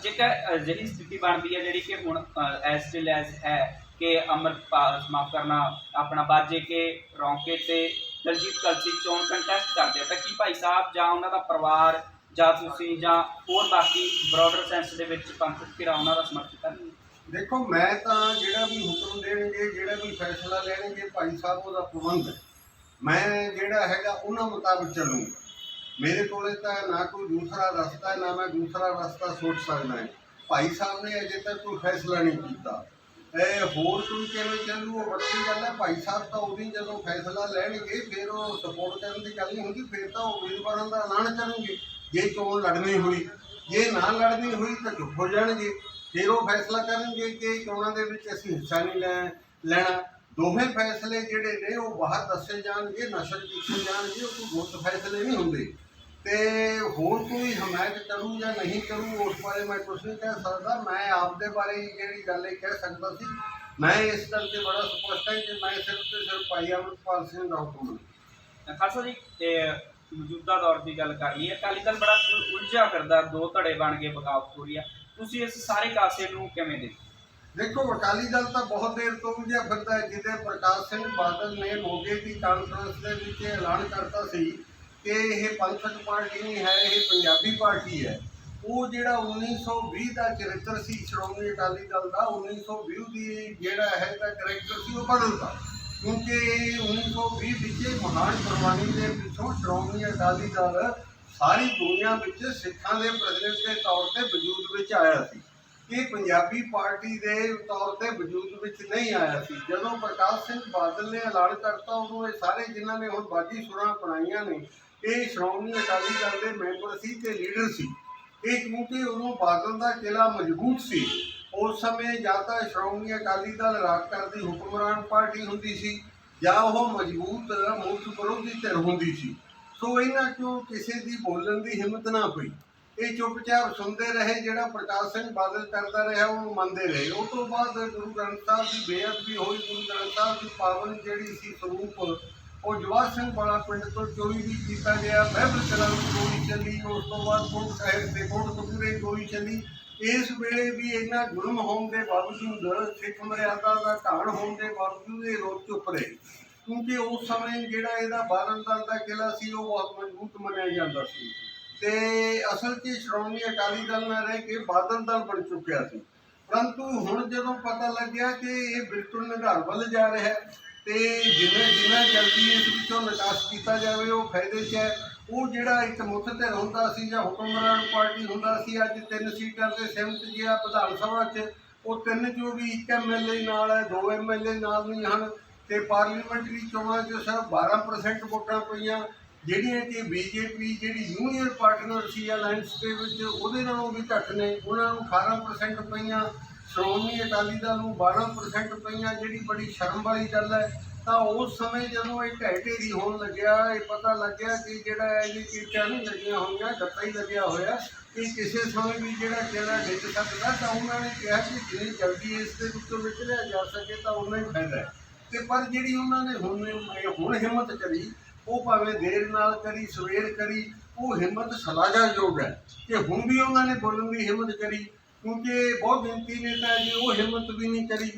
ਜੇਕਰ ਜਿਹੜੀ ਸਥਿਤੀ ਬਣਦੀ ਹੈ ਜਿਹੜੀ ਕਿ ਹੁਣ ਐਸ ਸਟਿਲ ਐਸ ਹੈ ਕਿ ਅਮਰਪਾਲ, ਮਾਫ ਕਰਨਾ, ਆਪਣਾ ਬਾਜੇ ਕੇ, ਰੌਂਕੇ ਤੇ ਦਲਜੀਤ ਕਲਸੀ ਚੋਣ ਕੰਟੈਸਟ ਕਰਦੇ ਆ। ਤਾਂ ਕੀ ਭਾਈ ਸਾਹਿਬ ਜਾਂ ਉਹਨਾਂ ਦਾ ਪਰਿਵਾਰ ਜਾਂ ਤੁਸੀਂ ਜਾਂ ਹੋਰ ਬਾਕੀ ਬ੍ਰੌਡਰ ਸੈਂਸ ਦੇ ਵਿੱਚ ਪੰਥਕ ਧਿਰਾਂ ਉਹਨਾਂ ਦਾ ਸਮਰਥਨ ਕਰਨਗੇ ਦੇਖੋ, ਮੈਂ ਤਾਂ ਜਿਹੜਾ ਵੀ ਹੁਕਮ ਦੇਣਗੇ, ਜਿਹੜਾ ਵੀ ਫੈਸਲਾ ਲੈਣਗੇ, ਭਾਈ ਸਾਹਿਬ, ਉਹਦਾ ਪ੍ਰਬੰਧ ਮੈਂ ਜਿਹੜਾ ਹੈਗਾ, ਉਹਨਾਂ ਮੁਤਾਬਕ ਚੱਲੂੰਗਾ। ਮੇਰੇ ਕੋਲੇ ਤਾਂ ਨਾ ਕੋਈ ਦੂਸਰਾ ਰਸਤਾ, ਨਾ ਮੈਂ ਦੂਸਰਾ ਰਸਤਾ ਸੋਚ ਸਕਦਾ ਹਾਂ। ਭਾਈ ਸਾਹਿਬ ਨੇ ਅਜੇ ਤੱਕ ਕੋਈ ਫੈਸਲਾ ਨਹੀਂ ਕੀਤਾ। ਇਹ ਹੋਰ ਕੋਈ ਕਿਵੇਂ ਚੱਲੂ? ਉਹ ਵੱਖਰੀ ਗੱਲ ਹੈ, ਭਾਈ ਸਾਹਿਬ ਤਾਂ ਉਹਦੀ ਜਦੋਂ ਫੈਸਲਾ ਲੈਣਗੇ, ਫਿਰ ਉਹ ਸਪੋਰਟ ਕਰਨ ਦੀ ਗੱਲ ਨਹੀਂ ਹੁੰਦੀ, ਫਿਰ ਤਾਂ ਉਹ ਉਮੀਦਵਾਰਾਂ ਦਾ ਐਲਾਨ ਕਰਨਗੇ। ਜੇ ਚੋਣ ਲੜਨੀ ਹੋਈ, ਜੇ ਨਾ ਲੜਨੀ ਹੋਈ ਤਾਂ ਚੁੱਪ ਹੋ ਜਾਣਗੇ। ਫਿਰ ਉਹ ਫੈਸਲਾ ਕਰਨਗੇ ਕਿ ਚੋਣਾਂ ਦੇ ਵਿੱਚ ਅਸੀਂ ਹਿੱਸਾ ਨਹੀਂ ਲੈ, ਲੈਣਾ। ਦੋਵੇਂ ਫੈਸਲੇ ਜਿਹੜੇ ਨੇ, ਉਹ ਬਾਹਰ ਦੱਸੇ ਜਾਣਗੇ ਨਸ਼ਰ ਕੀਤੇ ਜਾਣਗੇ, ਉਹ ਕੋਈ ਗੁੱਟ ਫੈਸਲੇ ਨਹੀਂ ਹੁੰਦੇ। ਤੇ ਹੋਰ ਕੋਈ ਹਮਾਇਤ ਕਰੂ ਜਾਂ ਨਹੀਂ ਕਰੂ ਉਸ ਬਾਰੇ ਮੈਂ ਕੁਝ ਨਹੀਂ ਕਹਿ ਸਕਦਾ। ਮੈਂ ਆਪਦੇ ਬਾਰੇ ਹੀ ਜਿਹੜੀ ਗੱਲ ਇਹ ਕਹਿ ਸਕਦਾ ਸੀ। ਮੈਂ ਇਸ ਗੱਲ ਤੇ ਬੜਾ ਸਪਸ਼ਟ ਹਾਂ ਕਿ ਮੈਂ ਸਿਰਫ ਤੇ ਸਿਰਫ ਭਾਈ ਅਮਰਪਾਲ ਸਿੰਘ ਦਾ ਹੁਕਮ ਹਾਂ ਖਾਲਸਾ ਜੀ ਮੌਜੂਦਾ ਦੌਰ ਦੀ ਗੱਲ ਕਰ ਲਈਏ ਅਕਾਲੀ ਦਲ ਬੜਾ ਉਲਝਿਆ ਫਿਰਦਾ ਦੋ ਧੜੇ ਬਣ ਕੇ ਬਗਾਵਤ ਹੋ ਰਹੀ ਆ। ਤੁਸੀਂ ਇਸ ਸਾਰੇ ਕਾਸੇ ਨੂੰ ਕਿਵੇਂ ਦੇਖਦੇ? ਦੇਖੋ ਅਕਾਲੀ ਦਲ ਤਾਂ ਬਹੁਤ ਦੇਰ ਤੋਂ ਉਲਝਿਆ ਫਿਰਦਾ ਹੈ। ਜਿਹਦੇ ਪ੍ਰਕਾਸ਼ ਸਿੰਘ ਬਾਦਲ ਨੇ ਮੋਗੇ ਦੀ ਕਾਨਫਰੰਸ ਦੇ ਵਿੱਚ ਐਲਾਨ ਕਰਤਾ ਸੀ ਕਿ ਇਹ ਪੰਥਕ ਪਾਰਟੀ ਨਹੀਂ ਹੈ, ਇਹ ਪੰਜਾਬੀ ਪਾਰਟੀ ਹੈ। ਉਹ ਜਿਹੜਾ 1920 ਦਾ ਚਰਿੱਤਰ ਸੀ, ਸ਼੍ਰੋਮਣੀ ਅਕਾਲੀ ਦਲ ਦਾ 1920 ਦੀ ਜਿਹੜਾ ਹੈ ਦਾ ਕਰੈਕਟਰ ਸੀ, ਉਹ ਬਦਲਦਾ ਕਿਉਂਕਿ 1920 ਵਿੱਚ ਮਹਾਨ ਕੁਰਬਾਨੀ ਦੇ ਪਿੱਛੋਂ ਸ਼੍ਰੋਮਣੀ ਅਕਾਲੀ ਦਲ ਸਾਰੀ ਦੁਨੀਆ ਵਿੱਚ ਸਿੱਖਾਂ ਦੇ ਪ੍ਰਤੀਨਿਧ ਦੇ ਤੌਰ ਤੇ ਵਜੂਦ ਵਿੱਚ ਆਇਆ ਸੀ। ਇਹ ਪੰਜਾਬੀ ਪਾਰਟੀ ਦੇ ਤੌਰ ਤੇ ਵਜੂਦ ਵਿੱਚ ਨਹੀਂ ਆਇਆ ਸੀ। ਜਦੋਂ ਪ੍ਰਕਾਸ਼ ਸਿੰਘ ਬਾਦਲ ਨੇ ਐਲਾਨ ਕਰਤਾ, ਉਦੋਂ ਇਹ ਸਾਰੇ ਜਿਨ੍ਹਾਂ ਨੇ ਹੁਣ ਬਾਜੀ ਸੁਰਾਂ ਅਪਣਾਈਆਂ ਨੇ ਇਹ ਸ਼੍ਰੋਮਣੀ ਅਕਾਲੀ ਦਲ ਦੇ ਮੈਂਬਰ ਸੀ ਤੇ ਲੀਡਰ ਸੀ। ਇਹ ਕਿਉਂਕਿ ਉਦੋਂ ਬਾਦਲ ਦਾ ਕਿਲਾ ਮਜ਼ਬੂਤ ਸੀ। ਉਸ ਸਮੇਂ ਜਾਂ ਤਾਂ ਸ਼੍ਰੋਮਣੀ ਅਕਾਲੀ ਦਲ ਰਾਜ ਕਰਦੀ ਹੁਕਮਰਾਨ ਪਾਰਟੀ ਹੁੰਦੀ ਸੀ ਜਾਂ ਉਹ ਮਜ਼ਬੂਤ ਮੁਲਕ ਵਿਰੋਧੀ ਧਿਰ ਹੁੰਦੀ ਸੀ। ਸੋ ਇਹਨਾਂ ਚੋਂ ਕਿਸੇ ਦੀ ਬੋਲਣ ਦੀ ਹਿੰਮਤ ਨਾ ਹੋਈ। ਇਹ ਚੁੱਪਚਾਪ ਸੁਣਦੇ ਰਹੇ, ਜਿਹੜਾ ਪ੍ਰਕਾਸ਼ ਸਿੰਘ ਬਾਦਲ ਕਰਦਾ ਰਿਹਾ, ਉਹਨੂੰ ਮੰਨਦੇ ਰਹੇ। ਉਹ ਤੋਂ ਬਾਅਦ ਗੁਰੂ ਗ੍ਰੰਥ ਸਾਹਿਬ ਦੀ ਬੇਅਦਬੀ ਹੋਈ। ਗੁਰੂ ਗ੍ਰੰਥ ਸਾਹਿਬ ਦੀ ਪਾਵਨ ਜਿਹੜੀ ਸੀ, ਸਰੂਪ ਉਹ ਜਵਾਹਰ ਸਿੰਘ ਵਾਲਾ ਪਿੰਡ ਤੋਂ ਚੋਰੀ ਵੀ ਕੀਤਾ ਗਿਆ। ਬਹਿਬਲ ਕਲਾਂ ਦੀ ਗੋਲੀ ਚੱਲੀ, ਉਸ ਤੋਂ ਬਾਅਦ ਕੋਟ ਸਾਹਿਬ ਦੇ ਕੋਟ ਕਪੂਰੇ ਗੋਲੀ ਚੱਲੀ। ਇਸ ਵੇਲੇ ਵੀ ਇੰਨਾ ਜ਼ੁਲਮ ਹੋਣ ਦੇ ਬਾਵਜੂਦ ਸਿੱਖ ਮਰਿਆਦਾ ਦਾ ਘਾਣ ਹੋਣ ਦੇ ਬਾਵਜੂਦ ਇਹ ਲੋਕ ਚੁੱਪ ਰਹੇ। ਕਿਉਂਕਿ ਉਸ ਸਮੇਂ ਜਿਹੜਾ ਇਹਦਾ ਬਾਰਨ ਦਲ ਦਾ ਕਿਲਾ ਸੀ, ਉਹ ਬਹੁਤ ਮਜ਼ਬੂਤ ਮੰਨਿਆ ਜਾਂਦਾ ਸੀ। ਤੇ ਅਸਲ 'ਚ ਸ਼੍ਰੋਮਣੀ ਅਕਾਲੀ ਦਲ ਨਾਲ ਰਹਿ ਕੇ ਬਾਦਲ ਦਲ ਬਣ ਚੁੱਕਿਆ ਸੀ। ਪਰੰਤੂ ਹੁਣ ਜਦੋਂ ਪਤਾ ਲੱਗਿਆ ਕਿ ਇਹ ਬਿਲਕੁਲ ਨਿਧਾਰ ਵੱਲ ਜਾ ਰਿਹਾ ਹੈ ਤੇ ਜਿਵੇਂ ਜਿੰਨਾ ਜਲਦੀ ਇਸ ਵਿੱਚੋਂ ਨਿਕਾਸ ਕੀਤਾ ਜਾਵੇ, ਉਹ ਫਾਇਦੇ 'ਚ ਹੈ। ਉਹ ਜਿਹੜਾ ਇੱਕ ਮੁੱਖ ਧਿਰ ਹੁੰਦਾ ਸੀ ਜਾਂ ਹੁਕਮਰਾਨ ਪਾਰਟੀ ਹੁੰਦਾ ਸੀ, ਅੱਜ ਤਿੰਨ ਸੀਟਾਂ ਤੇ ਸਹਿਮਤ ਗਿਆ ਵਿਧਾਨ ਸਭਾ 'ਚ, ਉਹ ਤਿੰਨ ਚੋਂ ਵੀ ਇੱਕ ਐਮਐਲਏ ਨਾਲ ਹੈ, ਦੋ ਐਮਐਲਏ ਨਾਲ ਨਹੀਂ ਹਨ ਤੇ ਪਾਰਲੀਮੈਂਟਰੀ ਚੋਣਾਂ 'ਚ ਸਿਰਫ 12% ਵੋਟਾਂ ਪਈਆਂ। ਜਿਹੜੀਆਂ ਕਿ ਬੀਜੇਪੀ ਜਿਹੜੀ ਯੂਨੀਅਨ ਪਾਰਟਨਰ ਸੀ ਅਲਾਈਅੰਸ ਦੇ ਵਿੱਚ ਉਹਦੇ ਨਾਲੋਂ ਵੀ ਘੱਟ ਨੇ, ਉਹਨਾਂ ਨੂੰ 18% ਪਈਆਂ। ਸ਼੍ਰੋਮਣੀ ਅਕਾਲੀ ਦਲ ਨੂੰ 12% ਪਈਆਂ ਜਿਹੜੀ ਬੜੀ ਸ਼ਰਮ ਵਾਲੀ ਗੱਲ ਹੈ, ਤਾਂ ਉਸ ਸਮੇਂ ਜਦੋਂ ਇਹ ਢਹਿ ਢੇਰੀ ਹੋਣ ਲੱਗਿਆ, ਇਹ ਪਤਾ ਲੱਗਿਆ ਕਿ ਜਿਹੜਾ ਇਹਦੀ ਚੀਜ਼ਾਂ ਨਹੀਂ ਲੱਗੀਆਂ ਹੋਈਆਂ, ਗੱਤਾ ਹੀ ਲੱਗਿਆ ਹੋਇਆ, ਕਿ ਕਿਸੇ ਸਮੇਂ ਵੀ ਜਿਹੜਾ ਕਿਹੜਾ ਡਿੱਗ ਸਕਦਾ, ਤਾਂ ਉਹਨਾਂ ਨੇ ਕਿਹਾ ਕਿ ਜਿੰਨੀ ਜਲਦੀ ਇਸ ਦੇ ਵਿੱਚੋਂ ਨਿਕਲਿਆ ਜਾ ਸਕੇ ਤਾਂ ਉਹਨਾਂ ਹੀ ਫਾਇਦਾ ਹੈ। ਤੇ ਪਰ ਜਿਹੜੀ ਉਹਨਾਂ ਨੇ ਹੁਣ ਹੁਣ ਹਿੰਮਤ ਕਰੀ, ਉਹ ਭਾਵੇਂ ਦੇਰ ਨਾਲ ਕਰੀ, ਸਵੇਰ ਕਰੀ, ਉਹ ਹਿੰਮਤ ਸਲਾਜਾਯੋਗ ਹੈ। ਕਿ ਹੁਣ ਵੀ ਉਹਨਾਂ ਨੇ ਬੋਲਣ ਦੀ ਹਿੰਮਤ ਕਰੀ ਕਿਉਂਕਿ ਬਹੁਤ ਗਿਣਤੀ ਨੇ ਤਾਂ ਜੀ ਉਹ ਹਿੰਮਤ ਵੀ ਨਹੀਂ ਕਰੀ।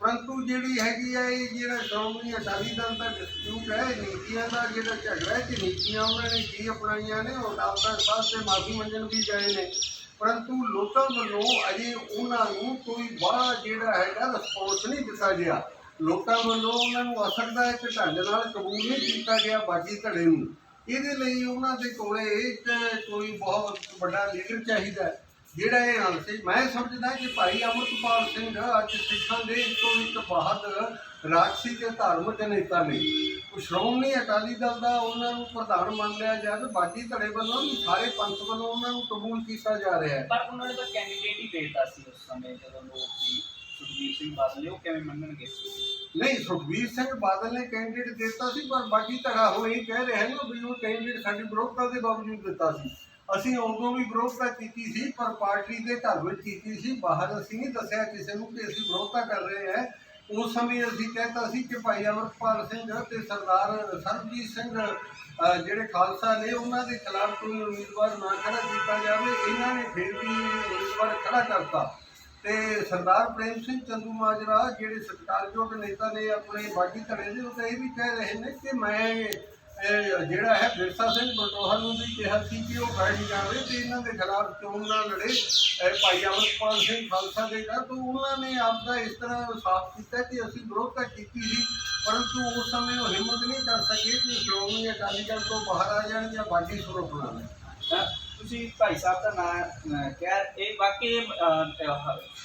ਪਰੰਤੂ ਜਿਹੜੀ ਹੈਗੀ ਹੈ ਇਹ ਜਿਹੜਾ ਸ਼੍ਰੋਮਣੀ ਅਕਾਲੀ ਦਲ ਦਾ ਡਿਸਪਿਊਟ ਹੈ ਨੀਤੀਆਂ ਦਾ ਜਿਹੜਾ ਝਗੜਾ ਹੈ ਕਿ ਨੀਤੀਆਂ ਉਹਨਾਂ ਨੇ ਕੀ ਅਪਣਾਈਆਂ ਨੇ ਉਹ ਡਾਕਟਰ ਸਾਹਿਬ ਤੇ ਮਾਫੀ ਮੰਗਣ ਵੀ ਗਏ ਨੇ। ਪਰੰਤੂ ਲੋਕਾਂ ਵੱਲੋਂ ਅਜੇ ਉਹਨਾਂ ਨੂੰ ਕੋਈ ਬੜਾ ਜਿਹੜਾ ਹੈਗਾ ਰਿਸਪੌਂਸ ਨਹੀਂ ਦਿੱਤਾ ਗਿਆ। ਲੋਕਾਂ ਵੱਲੋਂ ਉਹਨਾਂ ਨੂੰ ਅਸਰ ਦਾ ਇੱਕ ਢੰਗ ਨਾਲ ਕਬੂਲ ਨਹੀਂ ਕੀਤਾ ਗਿਆ ਬਾਕੀ ਧੜੇ ਨੂੰ। ਇਹਦੇ ਲਈ ਉਹਨਾਂ ਦੇ ਕੋਲੇ ਕੋਈ ਬਹੁਤ ਵੱਡਾ ਲੀਡਰ ਚਾਹੀਦਾ ਹੈ, ਜਿਹੜਾ ਇਹ ਨਾਲ ਸੀ ਮੈਂ ਸਮਝਦਾ ਕਿ ਭਾਈ ਅਮਰਪਾਲ ਸਿੰਘ ਅੱਜ ਸਿੱਖਾਂ ਦੇ ਇੱਕੋ ਇੱਕ ਬਹਾਦਰ ਰਾਜਸੀ ਤੇ ਧਾਰਮਿਕ ਨੇਤਾ ਨੇ। ਉਹ ਸ਼੍ਰੋਮਣੀ ਅਕਾਲੀ ਦਲ ਦਾ ਉਹਨਾਂ ਨੂੰ ਪ੍ਰਧਾਨ ਮੰਨ ਲਿਆ ਜਾਵੇ ਬਾਕੀ ਧੜੇ ਵੱਲੋਂ ਵੀ ਸਾਰੇ ਪੰਥ ਵੱਲੋਂ ਉਹਨਾਂ ਨੂੰ ਕਬੂਲ ਕੀਤਾ ਜਾ ਰਿਹਾ ਹੈ। ਪਰ ਉਹਨਾਂ ਨੇ ਤਾਂ ਕੈਂਡੀਡੇਟ ਹੀ ਦੇਤਾ ਸੀ ਉਸ ਸਮੇਂ ਜਦੋਂ ਲੋਕ ਸੀ ਸੁਖਬੀਰ ਸਿੰਘ ਬਾਦਲ ਉਹ ਕਿਵੇਂ ਮੰਨਣਗੇ? ਨਹੀਂ ਸੁਖਬੀਰ ਸਿੰਘ ਬਾਦਲ ਨੇ ਕੈਂਡੀਡੇਟ ਦਿੱਤਾ ਸੀ ਪਰ ਬਾਕੀ ਧੜਾ ਇਹ ਕਹਿ ਰਹੇ ਨੇ ਵੀ ਉਹ ਕੈਂਡੀਡੇਟ ਸਾਡੀ ਵਿਰੋਧਤਾ ਦੇ ਬਾਵਜੂਦ ਦਿੱਤਾ ਸੀ। ਅਸੀਂ ਉਦੋਂ ਵੀ ਵਿਰੋਧਤਾ ਕੀਤੀ ਸੀ, ਪਰ ਪਾਰਟੀ ਦੇ ਘਰ ਵਿੱਚ ਕੀਤੀ ਸੀ। ਬਾਹਰ ਅਸੀਂ ਨਹੀਂ ਦੱਸਿਆ ਕਿਸੇ ਨੂੰ ਕਿ ਅਸੀਂ ਵਿਰੋਧਤਾ ਕਰ ਰਹੇ ਹਾਂ। ਉਸ ਸਮੇਂ ਅਸੀਂ ਕਹਿਤਾ ਸੀ ਕਿ ਭਾਈ ਅਮਰਪਾਲ ਸਿੰਘ ਤੇ ਸਰਦਾਰ ਸਰਬਜੀਤ ਸਿੰਘ ਜਿਹੜੇ ਖਾਲਸਾ ਨੇ, ਉਹਨਾਂ ਦੇ ਖਿਲਾਫ ਕੋਈ ਉਮੀਦਵਾਰ ਨਾ ਖੜਾ ਕੀਤਾ ਜਾਵੇ। ਇਹਨਾਂ ਨੇ ਫਿਰ ਵੀ ਉਮੀਦਵਾਰ ਖੜਾ ਕਰਤਾ। ਤੇ ਸਰਦਾਰ ਪ੍ਰੇਮ ਸਿੰਘ ਚੰਦੂ ਮਾਜਰਾ, ਜਿਹੜੇ ਸਤਿਕਾਰਯੋਗ ਨੇਤਾ ਨੇ ਆਪਣੇ ਬਾਗੀ ਧੜੇ ਦੇ, ਉਹ ਤਾਂ ਇਹ ਵੀ ਕਹਿ ਰਹੇ ਨੇ ਕਿ ਮੈਂ ਇਹ ਜਿਹੜਾ ਹੈ ਵਿਰਸਾ ਸਿੰਘ ਬਟੋਹਾ ਨੂੰ ਵੀ ਕਿਹਾ ਸੀ ਕਿ ਉਹ ਬੈਠ ਜਾਵੇ ਤੇ ਇਹਨਾਂ ਦੇ ਖਿਲਾਫ ਚੋਣ ਨਾ ਲੜੇ। ਭਾਈ ਅਮਰਪਾਲ ਸਿੰਘ ਖਾਲਸਾ ਦੇ ਦਾ ਤਾਂ ਉਹਨਾਂ ਨੇ ਆਪਦਾ ਇਸ ਤਰ੍ਹਾਂ ਸਾਫ਼ ਕੀਤਾ ਕਿ ਅਸੀਂ ਵਿਰੋਧਤਾ ਕੀਤੀ ਸੀ, ਪਰੰਤੂ ਉਸ ਸਮੇਂ ਉਹ ਹਿੰਮਤ ਨਹੀਂ ਕਰ ਸਕੇ ਕਿ ਸ਼੍ਰੋਮਣੀ ਅਕਾਲੀ ਦਲ ਤੋਂ ਬਾਹਰ ਆ ਜਾਣ ਜਾਂ ਬਾਗੀ ਸੁਰੋਂ ਬਣਾ ਲੈਣ। ਤੁਸੀਂ ਭਾਈ ਸਾਹਿਬ ਦਾ ਨਾਮ ਕਹਿ, ਇਹ ਵਾਕਈ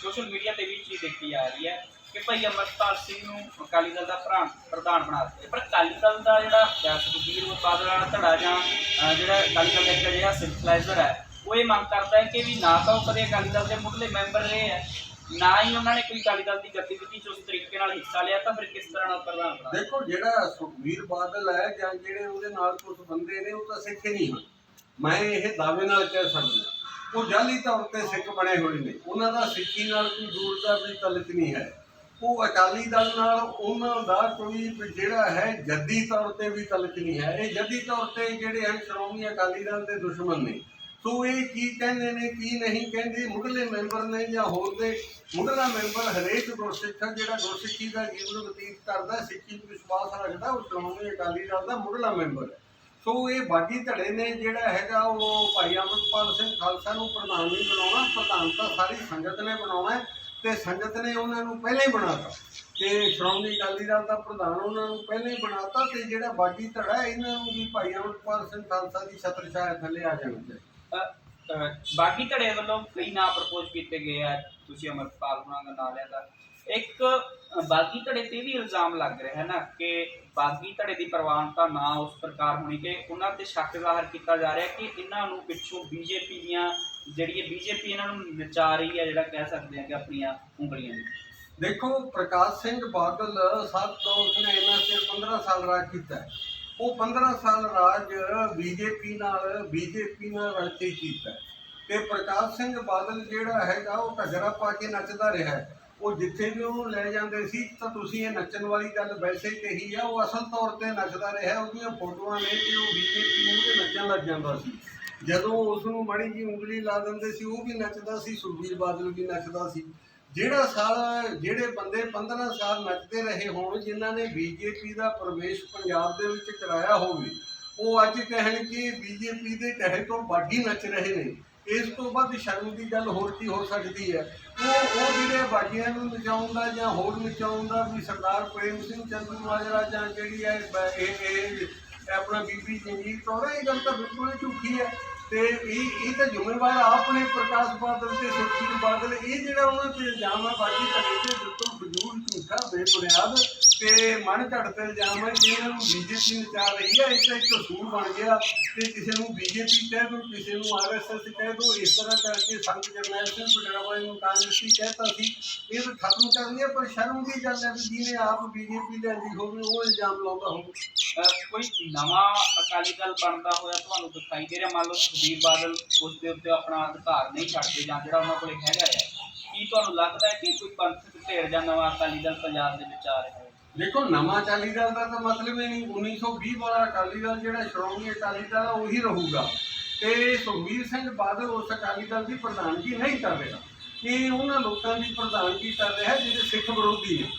ਸੋਸ਼ਲ ਮੀਡੀਆ ਤੇ ਵੀ ਚੀਜ਼ ਦੇਖੀ ਜਾ ਰਹੀ ਹੈ। ਕਿ ਭਾਈ ਅਮਰਪਾਲ ਸਿੰਘ ਨੂੰ ਅਕਾਲੀ ਦਲ ਦਾ ਪ੍ਰਧਾਨ ਪ੍ਰਧਾਨ ਬਣਾ ਦਿੱਤਾ। ਪਰ ਅਕਾਲੀ ਦਲ ਦਾ ਜਿਹੜਾ ਅਹ, ਬਾਦਲ ਵਾਲਾ ਧੜਾ ਜਾਂ ਜਿਹੜਾ ਅਕਾਲੀ ਦਲ ਦਾ ਇੱਕ ਜਿਹੜਾ ਸਿੰਪਲਾਈਜ਼ਰ ਹੈ ਉਹ ਇਹ ਮੰਗ ਕਰਦਾ ਹੈ ਕਿ ਵੀ ਨਾ ਤਾਂ ਉਹ ਕਦੇ ਅਕਾਲੀ ਦਲ ਦੇ ਮੁੱਢਲੇ ਮੈਂਬਰ ਰਹੇ ਹੈ ਨਾ ਹੀ ਉਹਨਾਂ ਨੇ ਕੋਈ ਅਕਾਲੀ ਦਲ ਦੀ ਗਤੀਵਿਧੀ 'ਚ ਉਸ ਤਰੀਕੇ ਨਾਲ ਹਿੱਸਾ ਲਿਆ ਤਾਂ ਫਿਰ ਕਿਸ ਤਰ੍ਹਾਂ ਨਾਲ ਪ੍ਰਧਾਨ ਬਣਾ ਦੇਖੋ ਜਿਹੜਾ ਸੁਖਬੀਰ ਬਾਦਲ ਹੈ ਜਾਂ ਜਿਹੜੇ ਉਹਦੇ ਨਾਲ ਕੁਝ ਬੰਦੇ ਨੇ ਉਹ ਤਾਂ ਸਿੱਖ ਹੀ ਨਹੀਂ ਹਨ। ਮੈਂ ਇਹ ਦਾਅਵੇ ਨਾਲ ਕਹਿ ਸਕਦਾ। ਉਹ ਜਾਲੀ ਤੌਰ ਤੇ ਸਿੱਖ ਬਣੇ ਹੋਏ ਨੇ। ਉਹਨਾਂ ਦਾ ਸਿੱਖੀ ਨਾਲ ਕੋਈ ਦੂਰ ਦਾ ਵੀ ਤਲਕ ਨਹੀਂ ਹੈ। ਉਹ ਅਕਾਲੀ ਦਲ ਨਾਲ ਉਹਨਾਂ ਦਾ ਕੋਈ ਜਿਹੜਾ ਹੈ ਜੱਦੀ ਤੌਰ ਤੇ ਵੀ ਤਲਕ ਨਹੀਂ ਹੈ। ਇਹ ਜੱਦੀ ਤੌਰ ਤੇ ਜਿਹੜੇ ਹਨ ਸ਼੍ਰੋਮਣੀ ਅਕਾਲੀ ਦਲ ਦੇ ਦੁਸ਼ਮਣ ਨੇ। ਸੋ ਇਹ ਕੀ ਕਹਿੰਦੇ ਨੇ, ਕੀ ਨਹੀਂ ਕਹਿੰਦੇ? ਮੁੱਢਲੇ ਮੈਂਬਰ ਨੇ ਜਾਂ ਹੋਰ ਦੇ ਮੁੱਢਲਾ ਮੈਂਬਰ ਹਰੇਕ ਗੁਰਸਿੱਖ, ਜਿਹੜਾ ਗੁਰਸਿੱਖੀ ਦਾ ਜੀਵਨ ਬਤੀਤ ਕਰਦਾ, ਸਿੱਖੀ ਨੂੰ ਵਿਸ਼ਵਾਸ ਰੱਖਦਾ, ਉਹ ਸ਼੍ਰੋਮਣੀ ਅਕਾਲੀ ਦਲ ਦਾ ਮੁੱਢਲਾ ਮੈਂਬਰ ਹੈ। ਸੋ ਇਹ ਬਾਗੀ ਧੜੇ ਨੇ ਜਿਹੜਾ ਹੈਗਾ, ਉਹ ਭਾਈ ਅਮਰਪਾਲ ਸਿੰਘ ਖਾਲਸਾ ਨੂੰ ਪ੍ਰਧਾਨ ਨਹੀਂ ਬਣਾਉਣਾ ਪ੍ਰਧਾਨ ਤਾਂ ਸਾਰੀ ਸੰਗਤ ਨੇ ਬਣਾਉਣਾ ਤੇ ਸੰਗਤ ਨੇ ਉਹਨਾਂ ਨੂੰ ਪਹਿਲਾਂ ਹੀ ਬਣਾਤਾ। ਤੇ ਸ਼੍ਰੋਮਣੀ ਅਕਾਲੀ ਦਲ ਦਾ ਪ੍ਰਧਾਨ ਉਹਨਾਂ ਨੂੰ ਪਹਿਲਾਂ ਹੀ ਬਣਾਤਾ ਤੇ ਜਿਹੜਾ ਬਾਗੀ ਧੜਾ ਇਹਨਾਂ ਨੂੰ ਵੀ ਭਾਈ ਅਮਰਪਾਲ ਸਿੰਘ ਖਾਲਸਾ ਦੀ ਛਤਰ ਥੱਲੇ ਆ ਜਾਣਾ ਚਾਹੀਦਾ। ਬਾਗੀ ਧੜੇ ਵੱਲੋਂ ਕਈ ਨਾਂ ਪ੍ਰਪੋਜ਼ ਕੀਤੇ ਗਏ ਆ। ਤੁਸੀਂ ਅਮਰਪਾਲ ਹੁਣਾਂ ਦਾ ਨਾਂ ਲਿਆ ਤਾਂ। ਇੱਕ ਅ, ਬਾਗੀ ਧੜੇ ਤੇ ਵੀ ਇਲਜ਼ਾਮ ਲੱਗ ਰਿਹਾ ਹੈ ਨਾ ਕਿ ਬਾਗੀ ਧੜੇ ਦੀ ਪ੍ਰਵਾਨਤਾ ਨਾ ਉਸ ਪ੍ਰਕਾਰ ਹੋਣੀ ਕਿ ਉਹਨਾਂ ਤੇ ਸ਼ੱਕ ਜ਼ਾਹਰ ਕੀਤਾ ਜਾ ਰਿਹਾ ਕਿ ਇਹਨਾਂ ਨੂੰ ਪਿੱਛੋਂ ਬੀਜੇਪੀ ਦੀਆਂ ਜਿਹੜੀ ਇਹ ਬੀਜੇਪੀ ਇਹਨਾਂ ਨੂੰ ਨਚਾ ਰਹੀ ਹੈ ਜਿਹੜਾ ਕਹਿ ਸਕਦੇ ਆ ਕਿ ਆਪਣੀਆਂ ਉਂਗਲੀਆਂ ਨੂੰ। ਦੇਖੋ ਪ੍ਰਕਾਸ਼ ਸਿੰਘ ਬਾਦਲ ਸਾਹਿਬ ਤੋਂ ਉਸਨੇ ਇਹਨਾਂ ਤੇ 15 ਸਾਲ ਰਾਜ ਕੀਤਾ ਉਹ 15 ਸਾਲ ਰਾਜ ਬੀਜੇਪੀ ਨਾਲ ਬੀਜੇਪੀ ਨਾਲ ਰਲ ਕੇ ਕੀਤਾ ਤੇ ਪ੍ਰਕਾਸ਼ ਸਿੰਘ ਬਾਦਲ ਜਿਹੜਾ ਹੈਗਾ ਉਹ ਘੱਗਰਾ ਪਾ ਕੇ ਨੱਚਦਾ ਰਿਹਾ ਹੈ। ਉਹ ਜਿੱਥੇ ਵੀ ਉਹਨੂੰ ਲੈ ਜਾਂਦੇ ਸੀ, ਤਾਂ ਤੁਸੀਂ ਇਹ ਨੱਚਣ ਵਾਲੀ ਗੱਲ ਵੈਸੇ ਕਹੀ ਆ, ਉਹ ਅਸਲ ਤੌਰ ਤੇ ਨੱਚਦਾ ਰਿਹਾ, ਉਹਦੀਆਂ ਫੋਟੋਆਂ ਨੇ ਕਿ ਉਹ ਬੀਜੇਪੀ ਨੂੰ ਤੇ ਨੱਚਣ ਲੱਗ ਜਾਂਦਾ ਸੀ। ਜਦੋਂ ਉਸ ਨੂੰ ਮਾੜੀ ਜੀ ਉਂਗਲੀ ਲਾ ਦਿੰਦੇ ਸੀ, ਉਹ ਵੀ ਨੱਚਦਾ ਸੀ, ਸੁਖਬੀਰ ਬਾਦਲ ਵੀ ਨੱਚਦਾ ਸੀ। ਜਿਹੜਾ ਸਾਲ, ਜਿਹੜੇ ਬੰਦੇ 15 ਸਾਲ ਨੱਚਦੇ ਰਹੇ ਹੋਣ, ਜਿਨ੍ਹਾਂ ਨੇ ਬੀਜੇਪੀ ਦਾ ਪ੍ਰਵੇਸ਼ ਪੰਜਾਬ ਦੇ ਵਿੱਚ ਕਰਾਇਆ ਹੋਵੇ, ਉਹ ਅੱਜ ਕਹਿਣ ਕਿ ਬੀਜੇਪੀ ਦੇ ਕਹੇ ਤੋਂ ਬਾਗੀ ਨੱਚ ਰਹੇ ਨੇ। ਇਸ ਤੋਂ ਵੱਧ ਸ਼ਰਮ ਦੀ ਗੱਲ ਹੋਰ ਕੀ ਹੋ ਸਕਦੀ ਹੈ? ਉਹ ਉਹ ਜਿਹੜੇ ਬਾਜ਼ੀਆਂ ਨੂੰ ਨਚਾਉਣ ਦਾ ਜਾਂ ਹੋਰ ਨਚਾਉਣ ਦਾ ਵੀ ਸਰਦਾਰ ਪ੍ਰੇਮ ਸਿੰਘ ਚੰਦੂ ਮਾਜਰਾ ਜਾਂ ਜਿਹੜੀ ਹੈ ਇਹ ਇਹ ਆਪਣਾ ਬੀਬੀ ਜੰਗੀਰ ਕੌਰ ਹੈ, ਇਹ ਗੱਲ ਤਾਂ ਬਿਲਕੁਲ ਹੀ ਝੂਠੀ ਹੈ। ਤੇ ਇਹ ਇਹ ਤਾਂ ਜ਼ਿੰਮੇਵਾਰ ਆਪਣੇ ਪ੍ਰਕਾਸ਼ ਬਾਦਲ ਤੇ ਸੁਖਬੀਰ ਬਾਦਲ ਇਹ ਜਿਹੜਾ ਉਹਨਾਂ ਤੇ ਇਲਜ਼ਾਮ ਹੈ ਬਾਕੀ ਧੜੇ ਤੇ ਬਿਲਕੁਲ ਫਜ਼ੂਲ ਝੂਠਾ ਬੇਬੁਨਿਆਦ ਤੇ ਮਨ ਘੜਤ ਤੇ ਇਲਜ਼ਾਮ ਹੈ ਕਿ ਇਹਨਾਂ ਨੂੰ ਬੀਜੇਪੀ ਨਚਾ ਰਹੀ ਹੈ ਇਹ ਤਾਂ ਇੱਕ ਅਸੂਲ ਬਣ ਗਿਆ ਤੇ ਕਿਸੇ ਨੂੰ ਬੀਜੇਪੀ ਕਹਿ ਦੋ, ਕਿਸੇ ਨੂੰ ਆਰਐਸਐਸ ਕਹਿ ਦੋ, ਇਸ ਤਰ੍ਹਾਂ ਕਰਕੇ ਸੰਤ ਜਰਨੈਲ ਸਿੰਘ ਪਟਿਆਲਾ ਨੂੰ ਕਾਂਗਰਸੀ ਕਹਿਤਾ ਸੀ। ਇਹ ਤਾਂ ਖਤਮ ਕਰਨੀ ਹੈ ਪਰ ਸ਼ਰਮ ਦੀ ਗੱਲ ਹੈ ਵੀ ਜਿਹਨੇ ਆਪ ਬੀਜੇਪੀ ਲਿਆਂਦੀ ਹੋਵੇ, ਉਹ ਇਲਜ਼ਾਮ ਲਾਉਂਦਾ ਹੋਵੇ। ਕੋਈ ਨਵਾਂ ਅਕਾਲੀ ਦਲ ਬਣਦਾ ਹੋਇਆ ਤੁਹਾਨੂੰ ਦਿਖਾਈ ਦੇ ਰਿਹਾ? ਮੰਨ ਲਓ ਸੁਖਬੀਰ ਬਾਦਲ ਉਸ ਦੇ ਉੱਤੇ ਆਪਣਾ ਅਧਿਕਾਰ ਨਹੀਂ ਛੱਡਦੇ ਜਾਂ ਜਿਹੜਾ ਉਹਨਾਂ ਕੋਲੇ ਹੈਗਾ ਹੈ ਕੀ ਤੁਹਾਨੂੰ ਲੱਗਦਾ ਹੈ ਕਿ ਕੋਈ ਪੰਥਕ ਢੇਰ ਜਾਂ ਨਵਾਂ ਅਕਾਲੀ ਦਲ ਪੰਜਾਬ ਦੇ ਵਿੱਚ ਆ ਰਿਹਾ ਹੈ? ਦੇਖੋ, ਨਵਾਂ ਅਕਾਲੀ ਦਲ ਦਾ ਤਾਂ ਮਤਲਬ ਹੀ ਨਹੀਂ। 1920 ਵਾਲਾ ਅਕਾਲੀ ਦਲ ਜਿਹੜਾ ਸ਼੍ਰੋਮਣੀ ਅਕਾਲੀ ਦਲ ਉਹੀ ਰਹੂਗਾ। ਤੇ ਸੁਖਬੀਰ ਸਿੰਘ ਬਾਦਲ ਉਸ ਅਕਾਲੀ ਦਲ ਦੀ ਪ੍ਰਧਾਨਗੀ ਨਹੀਂ ਕਰ ਇਹ ਉਹਨਾਂ ਲੋਕਾਂ ਦੀ ਪ੍ਰਧਾਨਗੀ ਕਰ ਰਿਹਾ ਜਿਹੜੇ ਸਿੱਖ ਵਿਰੋਧੀ ਨੇ।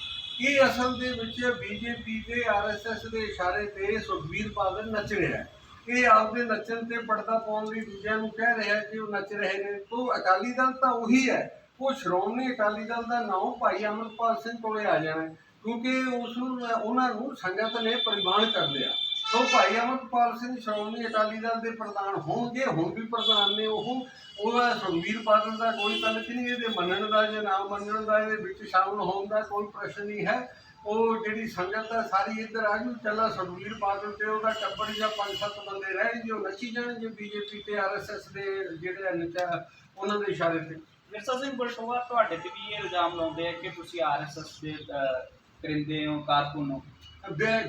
ਇਹ ਅਸਲ ਦੇ ਵਿੱਚ ਬੀਜੇਪੀ ਦੇ ਆਰਐਸਐਸ ਦੇ ਇਸ਼ਾਰੇ ਤੇ ਸੁਖਬੀਰ ਬਾਦਲ ਨੱਚ ਰਿਹਾ ਹੈ। ਇਹ ਆਪਦੇ ਨੱਚਣ ਤੇ ਪਰਦਾ ਪਾਉਣ ਲਈ ਦੂਜਿਆਂ ਨੂੰ ਕਹਿ ਰਿਹਾ ਕਿ ਉਹ ਨੱਚ ਰਹੇ ਨੇ। ਤੋਂ ਅਕਾਲੀ ਦਲ ਤਾਂ ਉਹੀ ਹੈ। ਉਹ ਸ਼੍ਰੋਮਣੀ ਅਕਾਲੀ ਦਲ ਦਾ ਨਾਮ ਭਾਈ ਅਮਰਪਾਲ ਸਿੰਘ ਕੋਲੇ ਆ ਜਾਣਾ ਕਿਉਂਕਿ ਉਸ ਨੂੰ ਉਹਨਾਂ ਨੂੰ ਸੰਗਤ ਨੇ ਪ੍ਰਵਾਨ ਕਰ ਲਿਆ। ਸੋ ਭਾਈ ਅਮਰਪਾਲ ਸਿੰਘ ਸ਼੍ਰੋਮਣੀ ਅਕਾਲੀ ਦਲ ਦੇ ਪ੍ਰਧਾਨ ਹੋਣਗੇ, ਹੁਣ ਵੀ ਪ੍ਰਧਾਨ ਨੇ ਉਹ। ਉਹਦਾ ਸੁਖਬੀਰ ਬਾਦਲ ਦਾ ਕੋਈ ਤਲਕ ਨਹੀਂ, ਇਹਦੇ ਮੰਨਣ ਦਾ ਜਾਂ ਨਾ ਮੰਨਣ ਦਾ, ਇਹਦੇ ਵਿੱਚ ਸ਼ਾਮਲ ਹੋਣ ਦਾ ਕੋਈ ਪ੍ਰਸ਼ਨ ਨਹੀਂ ਹੈ। ਉਹ ਜਿਹੜੀ ਸੰਗਤ ਹੈ, ਸਾਰੀ ਇੱਧਰ ਆ ਗਈ ਚੱਲਾ ਸੁਖਬੀਰ ਬਾਦਲ ਤੇ ਉਹਦਾ ਟੱਬਰ ਜਾਂ ਪੰਜ ਸੱਤ ਬੰਦੇ ਰਹਿਣਗੇ, ਉਹ ਨੱਚੀ ਜਾਣਗੇ, ਬੀਜੇਪੀ ਤੇ ਆਰਐਸਐਸ ਦੇ ਜਿਹੜੇ ਨਚਾ ਉਹਨਾਂ ਦੇ ਇਸ਼ਾਰੇ ਤੇ। ਵਿਰਸਾ ਸਿੰਘ ਬਲਟੋਆ ਤੁਹਾਡੇ ਤੇ ਵੀ ਇਹ ਇਲਜ਼ਾਮ ਲਾਉਂਦੇ ਆ ਕਿ ਤੁਸੀਂ ਆਰਐਸਐਸ ਦੇ ਕਰਿੰਦੇ ਹੋ, ਕਾਰਕੁਨ ਹੋ?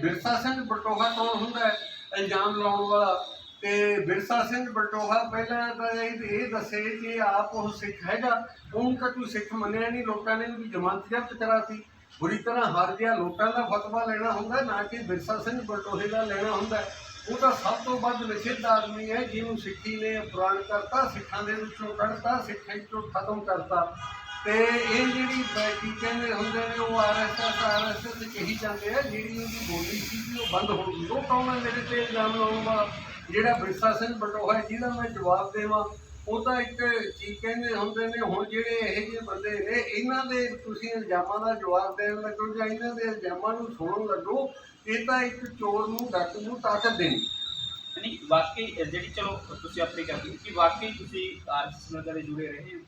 ਬਿਰਸਾ ਸਿੰਘ ਬਟੋਹਾ ਕੌਣ ਹੁੰਦਾ ਹੈ ਇਲਜ਼ਾਮ ਲਾਉਣ ਵਾਲਾ ਤੇ ਬਿਰਸਾ ਸਿੰਘ ਬਲਟੋਹਾ ਪਹਿਲਾਂ ਤਾਂ ਇਹ ਦੱਸੇ ਕਿ ਆਪ ਉਹ ਸਿੱਖ ਹੈਗਾ, ਉਹਨੂੰ ਤਾਂ ਕੋਈ ਸਿੱਖ ਮੰਨਿਆ ਨਹੀਂ ਲੋਕਾਂ ਨੇ ਉਹਦੀ ਜਮਾਨਤ ਜ਼ਬਤ ਕਰਾਤੀ। ਬੁਰੀ ਤਰ੍ਹਾਂ ਹਾਰ ਗਿਆ ਲੋਕਾਂ ਦਾ ਫਤਵਾ ਲੈਣਾ ਹੁੰਦਾ, ਨਾ ਕਿ ਬਿਰਸਾ ਸਿੰਘ ਬਲਟੋਹੇ ਦਾ ਲੈਣਾ ਹੁੰਦਾ। ਉਹ ਤਾਂ ਸਭ ਤੋਂ ਵੱਧ ਵਿਸਿੱਧ ਆਦਮੀ ਹੈ, ਜਿਹਨੂੰ ਸਿੱਖੀ ਨੇ ਪੁਰਾਣ ਕਰਤਾ, ਸਿੱਖਾਂ ਦੇ ਵਿੱਚੋਂ ਕੱਢਤਾ, ਸਿੱਖਾਂ ਵਿੱਚੋਂ ਖਤਮ ਕਰਤਾ। ਤੇ ਇਹ ਜਿਹੜੀ ਬ- ਕੀ ਕਹਿੰਦੇ ਹੁੰਦੇ ਨੇ, ਉਹ ਆਰਐਸਐਸ ਆਰਐਸਐਸ ਕਹੀ ਜਾਂਦੇ ਆ, ਜਿਹੜੀ ਉਹਦੀ ਬੋਲੀ ਸੀ ਉਹ ਬੰਦ ਹੋ ਗਈ। ਉਹ ਕੌਣ ਹੈ ਮੇਰੇ ਤੇ ਇਲਜ਼ਾਮ ਲਾਉਣ ਵਾਲਾ? ਜਿਹੜਾ ਵਿਰਸਾ ਸਿੰਘ ਬਟੋਹਾ ਜਿਹਦਾ ਮੈਂ ਜਵਾਬ ਦੇਵਾਂ। ਉਹ ਤਾਂ ਇੱਕ ਕੀ ਕਹਿੰਦੇ ਹੁੰਦੇ ਨੇ ਹੁਣ ਜਿਹੜੇ ਇਹ ਜਿਹੇ ਬੰਦੇ ਨੇ ਇਹਨਾਂ ਦੇ ਤੁਸੀਂ ਇਲਜ਼ਾਮਾਂ ਦਾ ਜਵਾਬ ਦੇਣ ਲੱਗੋ ਜਾਂ ਇਹਨਾਂ ਦੇ ਇਲਜ਼ਾਮਾਂ ਨੂੰ ਸੁਣਨ ਲੱਗੋ ਇਹ ਤਾਂ ਇੱਕ ਚੋਰ ਨੂੰ ਡੱਕ ਨੂੰ ਤਾਕਤ ਦੇਣੀ। ਨਹੀਂ ਵਾਕਈ ਜਿਹੜੀ ਚਲੋ ਤੁਸੀਂ ਆਪਣੀ ਕਰਦੇ ਕਿ ਵਾਕਈ ਤੁਸੀਂ ਆਰਐਸਐਸ ਨਾਲ ਕਦੇ ਜੁੜੇ ਰਹੇ ਹੋ?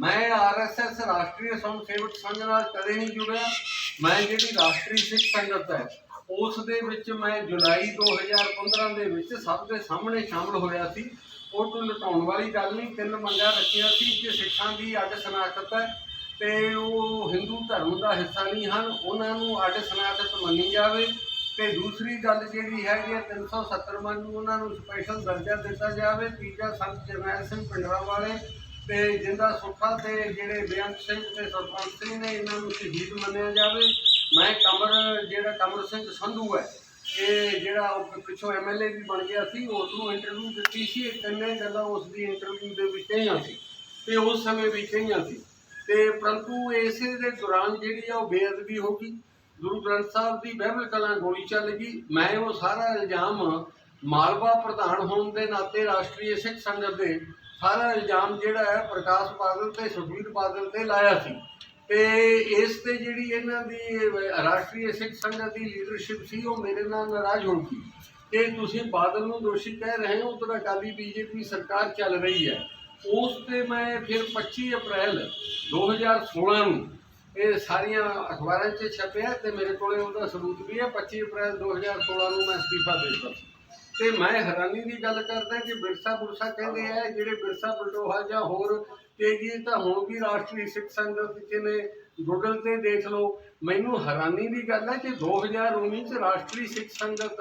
ਮੈਂ ਆਰਐਸਐਸ ਰਾਸ਼ਟਰੀ ਸਵਮ ਸੇਵਕ ਸੰਘ ਨਾਲ ਕਦੇ ਨਹੀਂ ਜੁੜਿਆ। ਮੈਂ ਜਿਹੜੀ ਰਾਸ਼ਟਰੀ ਸਿੱਖ ਸੰਗਤ ਹੈ ਉਸ ਦੇ ਵਿੱਚ ਮੈਂ ਜੁਲਾਈ 2015 ਦੇ ਵਿੱਚ ਸਭ ਦੇ ਸਾਹਮਣੇ ਸ਼ਾਮਲ ਹੋਇਆ ਸੀ। ਉਹ ਤੋਂ ਲਟਾਉਣ ਵਾਲੀ ਗੱਲ ਨਹੀਂ, ਤਿੰਨ ਮੰਗਾਂ ਰੱਖੀਆਂ ਸੀ ਕਿ ਸਿੱਖਾਂ ਦੀ ਅੱਡ ਸਨਾਖਤ ਹੈ ਤੇ ਉਹ ਹਿੰਦੂ ਧਰਮ ਦਾ ਹਿੱਸਾ ਨਹੀਂ ਹਨ, ਉਹਨਾਂ ਨੂੰ ਅੱਡ ਸਨਾਖਤ ਮੰਨੀ ਜਾਵੇ। ਤੇ ਦੂਸਰੀ ਗੱਲ ਜਿਹੜੀ ਹੈਗੀ ਹੈ 370 ਮੰਨ ਨੂੰ ਉਹਨਾਂ ਨੂੰ ਸਪੈਸ਼ਲ ਦਰਜਾ ਦਿੱਤਾ ਜਾਵੇ। ਤੀਜਾ ਸੰਤ ਜਰਨੈਲ ਸਿੰਘ ਪਿੰਡਰਾ ਵਾਲੇ ਤੇ ਜਿੰਦਾ ਸੁੱਖਾ ਤੇ ਜਿਹੜੇ ਬੇਅੰਤ ਸਿੰਘ ਤੇ ਸਰਪੰਚ ਸਿੰਘ ਨੇ, ਇਹਨਾਂ ਨੂੰ ਸ਼ਹੀਦ ਮੰਨਿਆ ਜਾਵੇ। ਮੈਂ ਕਮਰ, ਜਿਹੜਾ ਕਮਰ ਸਿੰਘ ਸੰਧੂ ਹੈ ਇਹ ਜਿਹੜਾ ਉਹ ਪਿੱਛੋਂ ਐਮਐਲਏ ਵੀ ਬਣ ਗਿਆ ਸੀ ਉਸ ਨੂੰ ਇੰਟਰਵਿਊ ਦਿੱਤੀ ਸੀ ਇਹ ਤਿੰਨੇ ਗੱਲਾਂ ਉਸ ਦੀ ਇੰਟਰਵਿਊ ਦੇ ਵਿੱਚ ਕਹੀਆਂ ਸੀ, ਤੇ ਉਸ ਸਮੇਂ ਵੀ ਕਹੀਆਂ ਸੀ। ਤੇ ਪਰੰਤੂ ਇਸੇ ਦੇ ਦੌਰਾਨ ਜਿਹੜੀ ਆ ਉਹ ਬੇਅਦਬੀ ਹੋ ਗਈ। ਗੁਰੂ ਗ੍ਰੰਥ ਸਾਹਿਬ ਦੀ ਬਹਿਬਲ ਕਲਾਂ ਗੋਲੀ ਚੱਲ ਗਈ। ਮੈਂ ਉਹ ਸਾਰਾ ਇਲਜ਼ਾਮ ਮਾਲਵਾ ਪ੍ਰਧਾਨ ਹੋਣ ਦੇ ਨਾਤੇ ਰਾਸ਼ਟਰੀ ਸਿੱਖ ਸੰਗਤ ਦੇ ਸਾਰਾ ਇਲਜ਼ਾਮ ਜਿਹੜਾ ਹੈ ਪ੍ਰਕਾਸ਼ ਬਾਦਲ ਤੇ ਸੁਖਬੀਰ ਬਾਦਲ ਤੇ ਲਾਇਆ ਸੀ। ਤੇ ਇਸ ਤੇ ਜਿਹੜੀ ਇਹਨਾਂ ਦੀ ਰਾਸ਼ਟਰੀ ਸਿੱਖ ਸੰਗਤ ਦੀ ਲੀਡਰਸ਼ਿਪ ਸੀ, ਉਹ ਮੇਰੇ ਨਾਲ ਨਾਰਾਜ਼ ਹੋ ਗਈ। ਤੇ ਤੁਸੀਂ ਬਾਦਲ ਨੂੰ ਦੋਸ਼ੀ ਕਹਿ ਰਹੇ ਹੋ, ਉਧਰ ਅਕਾਲੀ ਬੀਜੇਪੀ ਸਰਕਾਰ ਚੱਲ ਰਹੀ ਹੈ। ਉਸ ਤੇ ਮੈਂ ਫਿਰ 25 ਅਪ੍ਰੈਲ 2016 ਨੂੰ ਇਹ ਸਾਰੀਆਂ ਅਖਬਾਰਾਂ 'ਚ ਛਪਿਆ ਤੇ ਮੇਰੇ ਕੋਲੇ ਉਹਦਾ ਸਬੂਤ ਵੀ ਹੈ। 25 ਅਪ੍ਰੈਲ 2016 ਨੂੰ ਮੈਂ ਅਸਤੀਫਾ ਦੇ ਦਿੱਤਾ। ਤੇ ਮੈਂ ਹੈਰਾਨੀ ਦੀ ਗੱਲ ਕਰਦਾ ਕਿ ਬਿਰਸਾ ਬੁਰਸਾ ਕਹਿੰਦੇ ਆ, ਜਿਹੜੇ ਬਿਰਸਾ ਬਲਟੋਹਾ ਜਾਂ ਹੋਰ ਤੇਜੀ ਤਾਂ ਹੁਣ ਵੀ ਰਾਸ਼ਟਰੀ ਸਿੱਖ ਸੰਗਤ ਚ ਨੇ। ਗੂਗਲ ਤੇ ਦੇਖ ਲਓ, ਮੈਨੂੰ ਹੈਰਾਨੀ ਦੀ ਗੱਲ ਹੈ ਕਿ 2019 ਚ ਰਾਸ਼ਟਰੀ ਸਿੱਖ ਸੰਗਤ,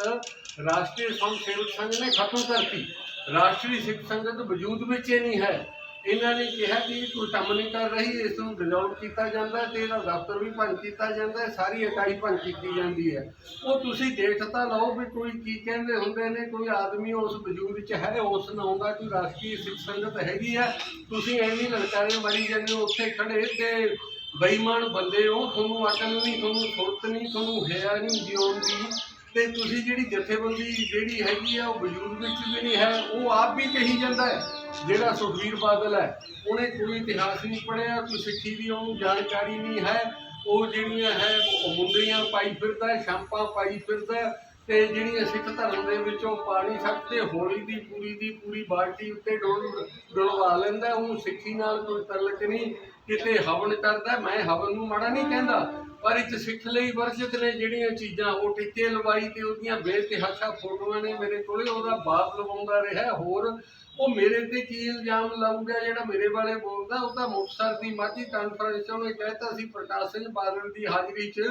ਰਾਸ਼ਟਰੀ ਸਵਮ ਸੇਵਕ ਸੰਘ ਨੇ ਖਤਮ ਕਰਤੀ। ਰਾਸ਼ਟਰੀ ਸਿੱਖ ਸੰਗਤ ਵਜੂਦ ਵਿੱਚ ਹੀ ਨਹੀਂ ਹੈ। ਇਹਨਾਂ ਨੇ ਕਿਹਾ ਕਿ ਕੋਈ ਕੰਮ ਨਹੀਂ ਕਰ ਰਹੀ, ਇਸ ਨੂੰ ਡਿਸੋਲਵ ਕੀਤਾ ਜਾਂਦਾ ਤੇ ਇਹਦਾ ਦਫ਼ਤਰ ਵੀ ਭੰਗ ਕੀਤਾ ਜਾਂਦਾ, ਸਾਰੀ ਇਕਾਈ ਭੰਗ ਕੀਤੀ ਜਾਂਦੀ ਹੈ। ਉਹ ਤੁਸੀਂ ਦੇਖ ਤਾਂ ਲਓ ਵੀ ਕੋਈ ਕੀ ਕਹਿੰਦੇ ਹੁੰਦੇ ਨੇ, ਕੋਈ ਆਦਮੀ ਉਸ ਵਜੂਦ 'ਚ ਹੈ, ਉਸ ਨਾਮ ਦਾ ਕੋਈ ਰਾਸ਼ਟਰੀ ਸਿੱਖ ਸੰਗਤ ਹੈਗੀ ਹੈ, ਤੁਸੀਂ ਐਵੇਂ ਲਲਕਾਰੇ ਮਾਰੀ ਜਾਂਦੇ ਹੋ, ਉੱਥੇ ਖੜੇ ਤੇ ਬੇਈਮਾਨ ਬੰਦੇ ਹੋ, ਤੁਹਾਨੂੰ ਅਕਲ ਨਹੀਂ, ਤੁਹਾਨੂੰ ਸੁਰਤ ਨਹੀਂ, ਤੁਹਾਨੂੰ ਹਿਆ ਨਹੀਂ ਜਿਉਣ ਦੀ ਤੇ ਤੁਸੀਂ ਜਿਹੜੀ ਜਥੇਬੰਦੀ ਜਿਹੜੀ ਹੈਗੀ ਆ ਉਹ ਵਜੂਦ ਵਿੱਚ ਵੀ ਨਹੀਂ ਹੈ ਉਹ ਆਪ ਵੀ ਕਹੀ ਜਾਂਦਾ ਹੈ ਜਿਹੜਾ ਸੁਖਬੀਰ ਬਾਦਲ ਹੈ ਉਹਨੇ ਕੋਈ ਇਤਿਹਾਸ ਨਹੀਂ ਪੜ੍ਹਿਆ ਕੋਈ ਸਿੱਖੀ ਦੀ ਉਹਨੂੰ ਜਾਣਕਾਰੀ ਨਹੀਂ ਹੈ ਉਹ ਜਿਹੜੀਆਂ ਹੈ ਉਹ ਮੁੰਦਰੀਆਂ ਪਾਈ ਫਿਰਦਾ ਹੈ, ਸ਼ਾਂਪਾਂ ਪਾਈ ਫਿਰਦਾ ਹੈ ਤੇ ਜਿਹੜੀਆਂ ਸਿੱਖ ਧਰਮ ਦੇ ਵਿੱਚੋਂ ਪਾਣੀ ਸਕਦੇ ਹੋਲੀ ਦੀ ਪੂਰੀ ਦੀ ਪੂਰੀ ਬਾਲਟੀ ਉੱਤੇ ਡੋਲ ਡੁਲਵਾ ਲੈਂਦਾ ਉਹਨੂੰ ਸਿੱਖੀ ਨਾਲ ਕੋਈ ਤਲਕ ਨਹੀਂ ਕਿਤੇ ਹਵਨ ਕਰਦਾ ਮੈਂ ਹਵਨ ਨੂੰ ਮਾੜਾ ਨਹੀਂ ਕਹਿੰਦਾ ਪਰ ਇੱਕ ਸਿੱਖ ਲਈ, ਵਰਜਿਤ ਨੇ ਜਿਹੜੀਆਂ ਚੀਜ਼ਾਂ, ਉਹ ਟਿੱਕੇ ਲਵਾਈ ਤੇ ਉਹਦੀਆਂ ਬੇਤਹਾਸ਼ਾ ਫੋਟੋਆਂ ਨੇ ਮੇਰੇ ਕੋਲੇ, ਉਹਦਾ ਬਾਪ ਲਵਾਉਂਦਾ ਰਿਹਾ। ਹੋਰ ਉਹ ਮੇਰੇ ਤੇ ਕੀ ਇਲਜ਼ਾਮ ਲਾਊਗਾ, ਜਿਹੜਾ ਮੇਰੇ ਬਾਰੇ ਬੋਲਦਾ, ਉਹ ਤਾਂ ਮੁਕਤਸਰ ਦੀ ਮਾਝੀ ਕਾਨਫਰੰਸ 'ਚ ਉਹਨੇ ਕਹਿਤਾ ਸੀ, ਪ੍ਰਕਾਸ਼ ਸਿੰਘ ਬਾਦਲ ਦੀ ਹਾਜ਼ਰੀ 'ਚ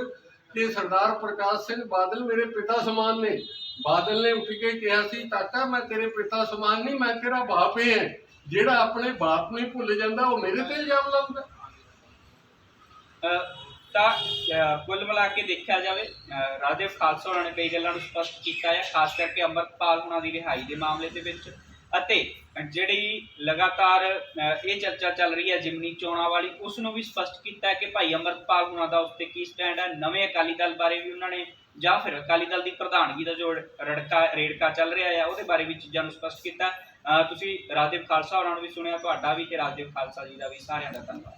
ਕਿ ਸਰਦਾਰ ਪ੍ਰਕਾਸ਼ ਸਿੰਘ ਬਾਦਲ ਮੇਰੇ ਪਿਤਾ ਸਮਾਨ ਨੇ। ਬਾਦਲ ਨੇ ਉੱਠ ਕੇ ਕਿਹਾ ਸੀ ਕਾਕਾ ਮੈਂ ਤੇਰੇ ਪਿਤਾ ਸਮਾਨ ਨਹੀਂ, ਮੈਂ ਤੇਰਾ ਬਾਪ ਹੀ ਹਾਂ। ਜਿਹੜਾ ਆਪਣੇ ਬਾਪ ਨੂੰ ਭੁੱਲ ਜਾਂਦਾ, ਉਹ ਮੇਰੇ ਤੇ ਇਲਜ਼ਾਮ ਲਾਉਂਦਾ ਤਾਂ ਕੁੱਲ ਮਿਲਾ ਕੇ ਦੇਖਿਆ ਜਾਵੇ, ਅਹ ਰਾਜੇ ਖਾਲਸਾ ਹੋਰਾਂ ਨੇ ਕਈ ਗੱਲਾਂ ਨੂੰ ਸਪਸ਼ਟ ਕੀਤਾ ਹੈ ਖਾਸ ਕਰਕੇ ਅੰਮ੍ਰਿਤਪਾਲ ਹੋਣਾ ਦੀ ਰਿਹਾਈ ਦੇ ਮਾਮਲੇ ਦੇ ਵਿੱਚ। ਅਤੇ ਜਿਹੜੀ ਲਗਾਤਾਰ ਇਹ ਚਰਚਾ ਚੱਲ ਰਹੀ ਹੈ ਜਿਮਨੀ ਚੋਣਾਂ ਵਾਲੀ, ਉਸ ਨੂੰ ਵੀ ਸਪਸ਼ਟ ਕੀਤਾ ਹੈ ਕਿ ਭਾਈ ਅੰਮ੍ਰਿਤਪਾਲ ਹੋਣਾ ਦਾ ਉਸ ਤੇ ਕੀ ਸਟੈਂਡ ਹੈ ਨਵੇਂ ਅਕਾਲੀ ਦਲ ਬਾਰੇ ਵੀ ਉਹਨਾਂ ਨੇ, ਜਾਂ ਫਿਰ ਅਕਾਲੀ ਦਲ ਦੀ ਪ੍ਰਧਾਨਗੀ ਦਾ ਜੋ ਰੜਕਾ, ਰੇੜਕਾ ਚੱਲ ਰਿਹਾ ਹੈ ਉਹਦੇ ਬਾਰੇ ਵੀ ਚੀਜ਼ਾਂ ਨੂੰ ਸਪਸ਼ਟ ਕੀਤਾ। ਤੁਸੀਂ ਰਾਜਦੇਵ ਖਾਲਸਾ ਹੋਰਾਂ ਨੂੰ ਵੀ ਸੁਣਿਆ, ਤੁਹਾਡਾ ਵੀ ਤੇ ਰਾਜਦੇਵ ਖਾਲਸਾ ਜੀ ਦਾ ਵੀ ਸਾਰਿਆਂ ਦਾ ਧੰਨਵਾਦ।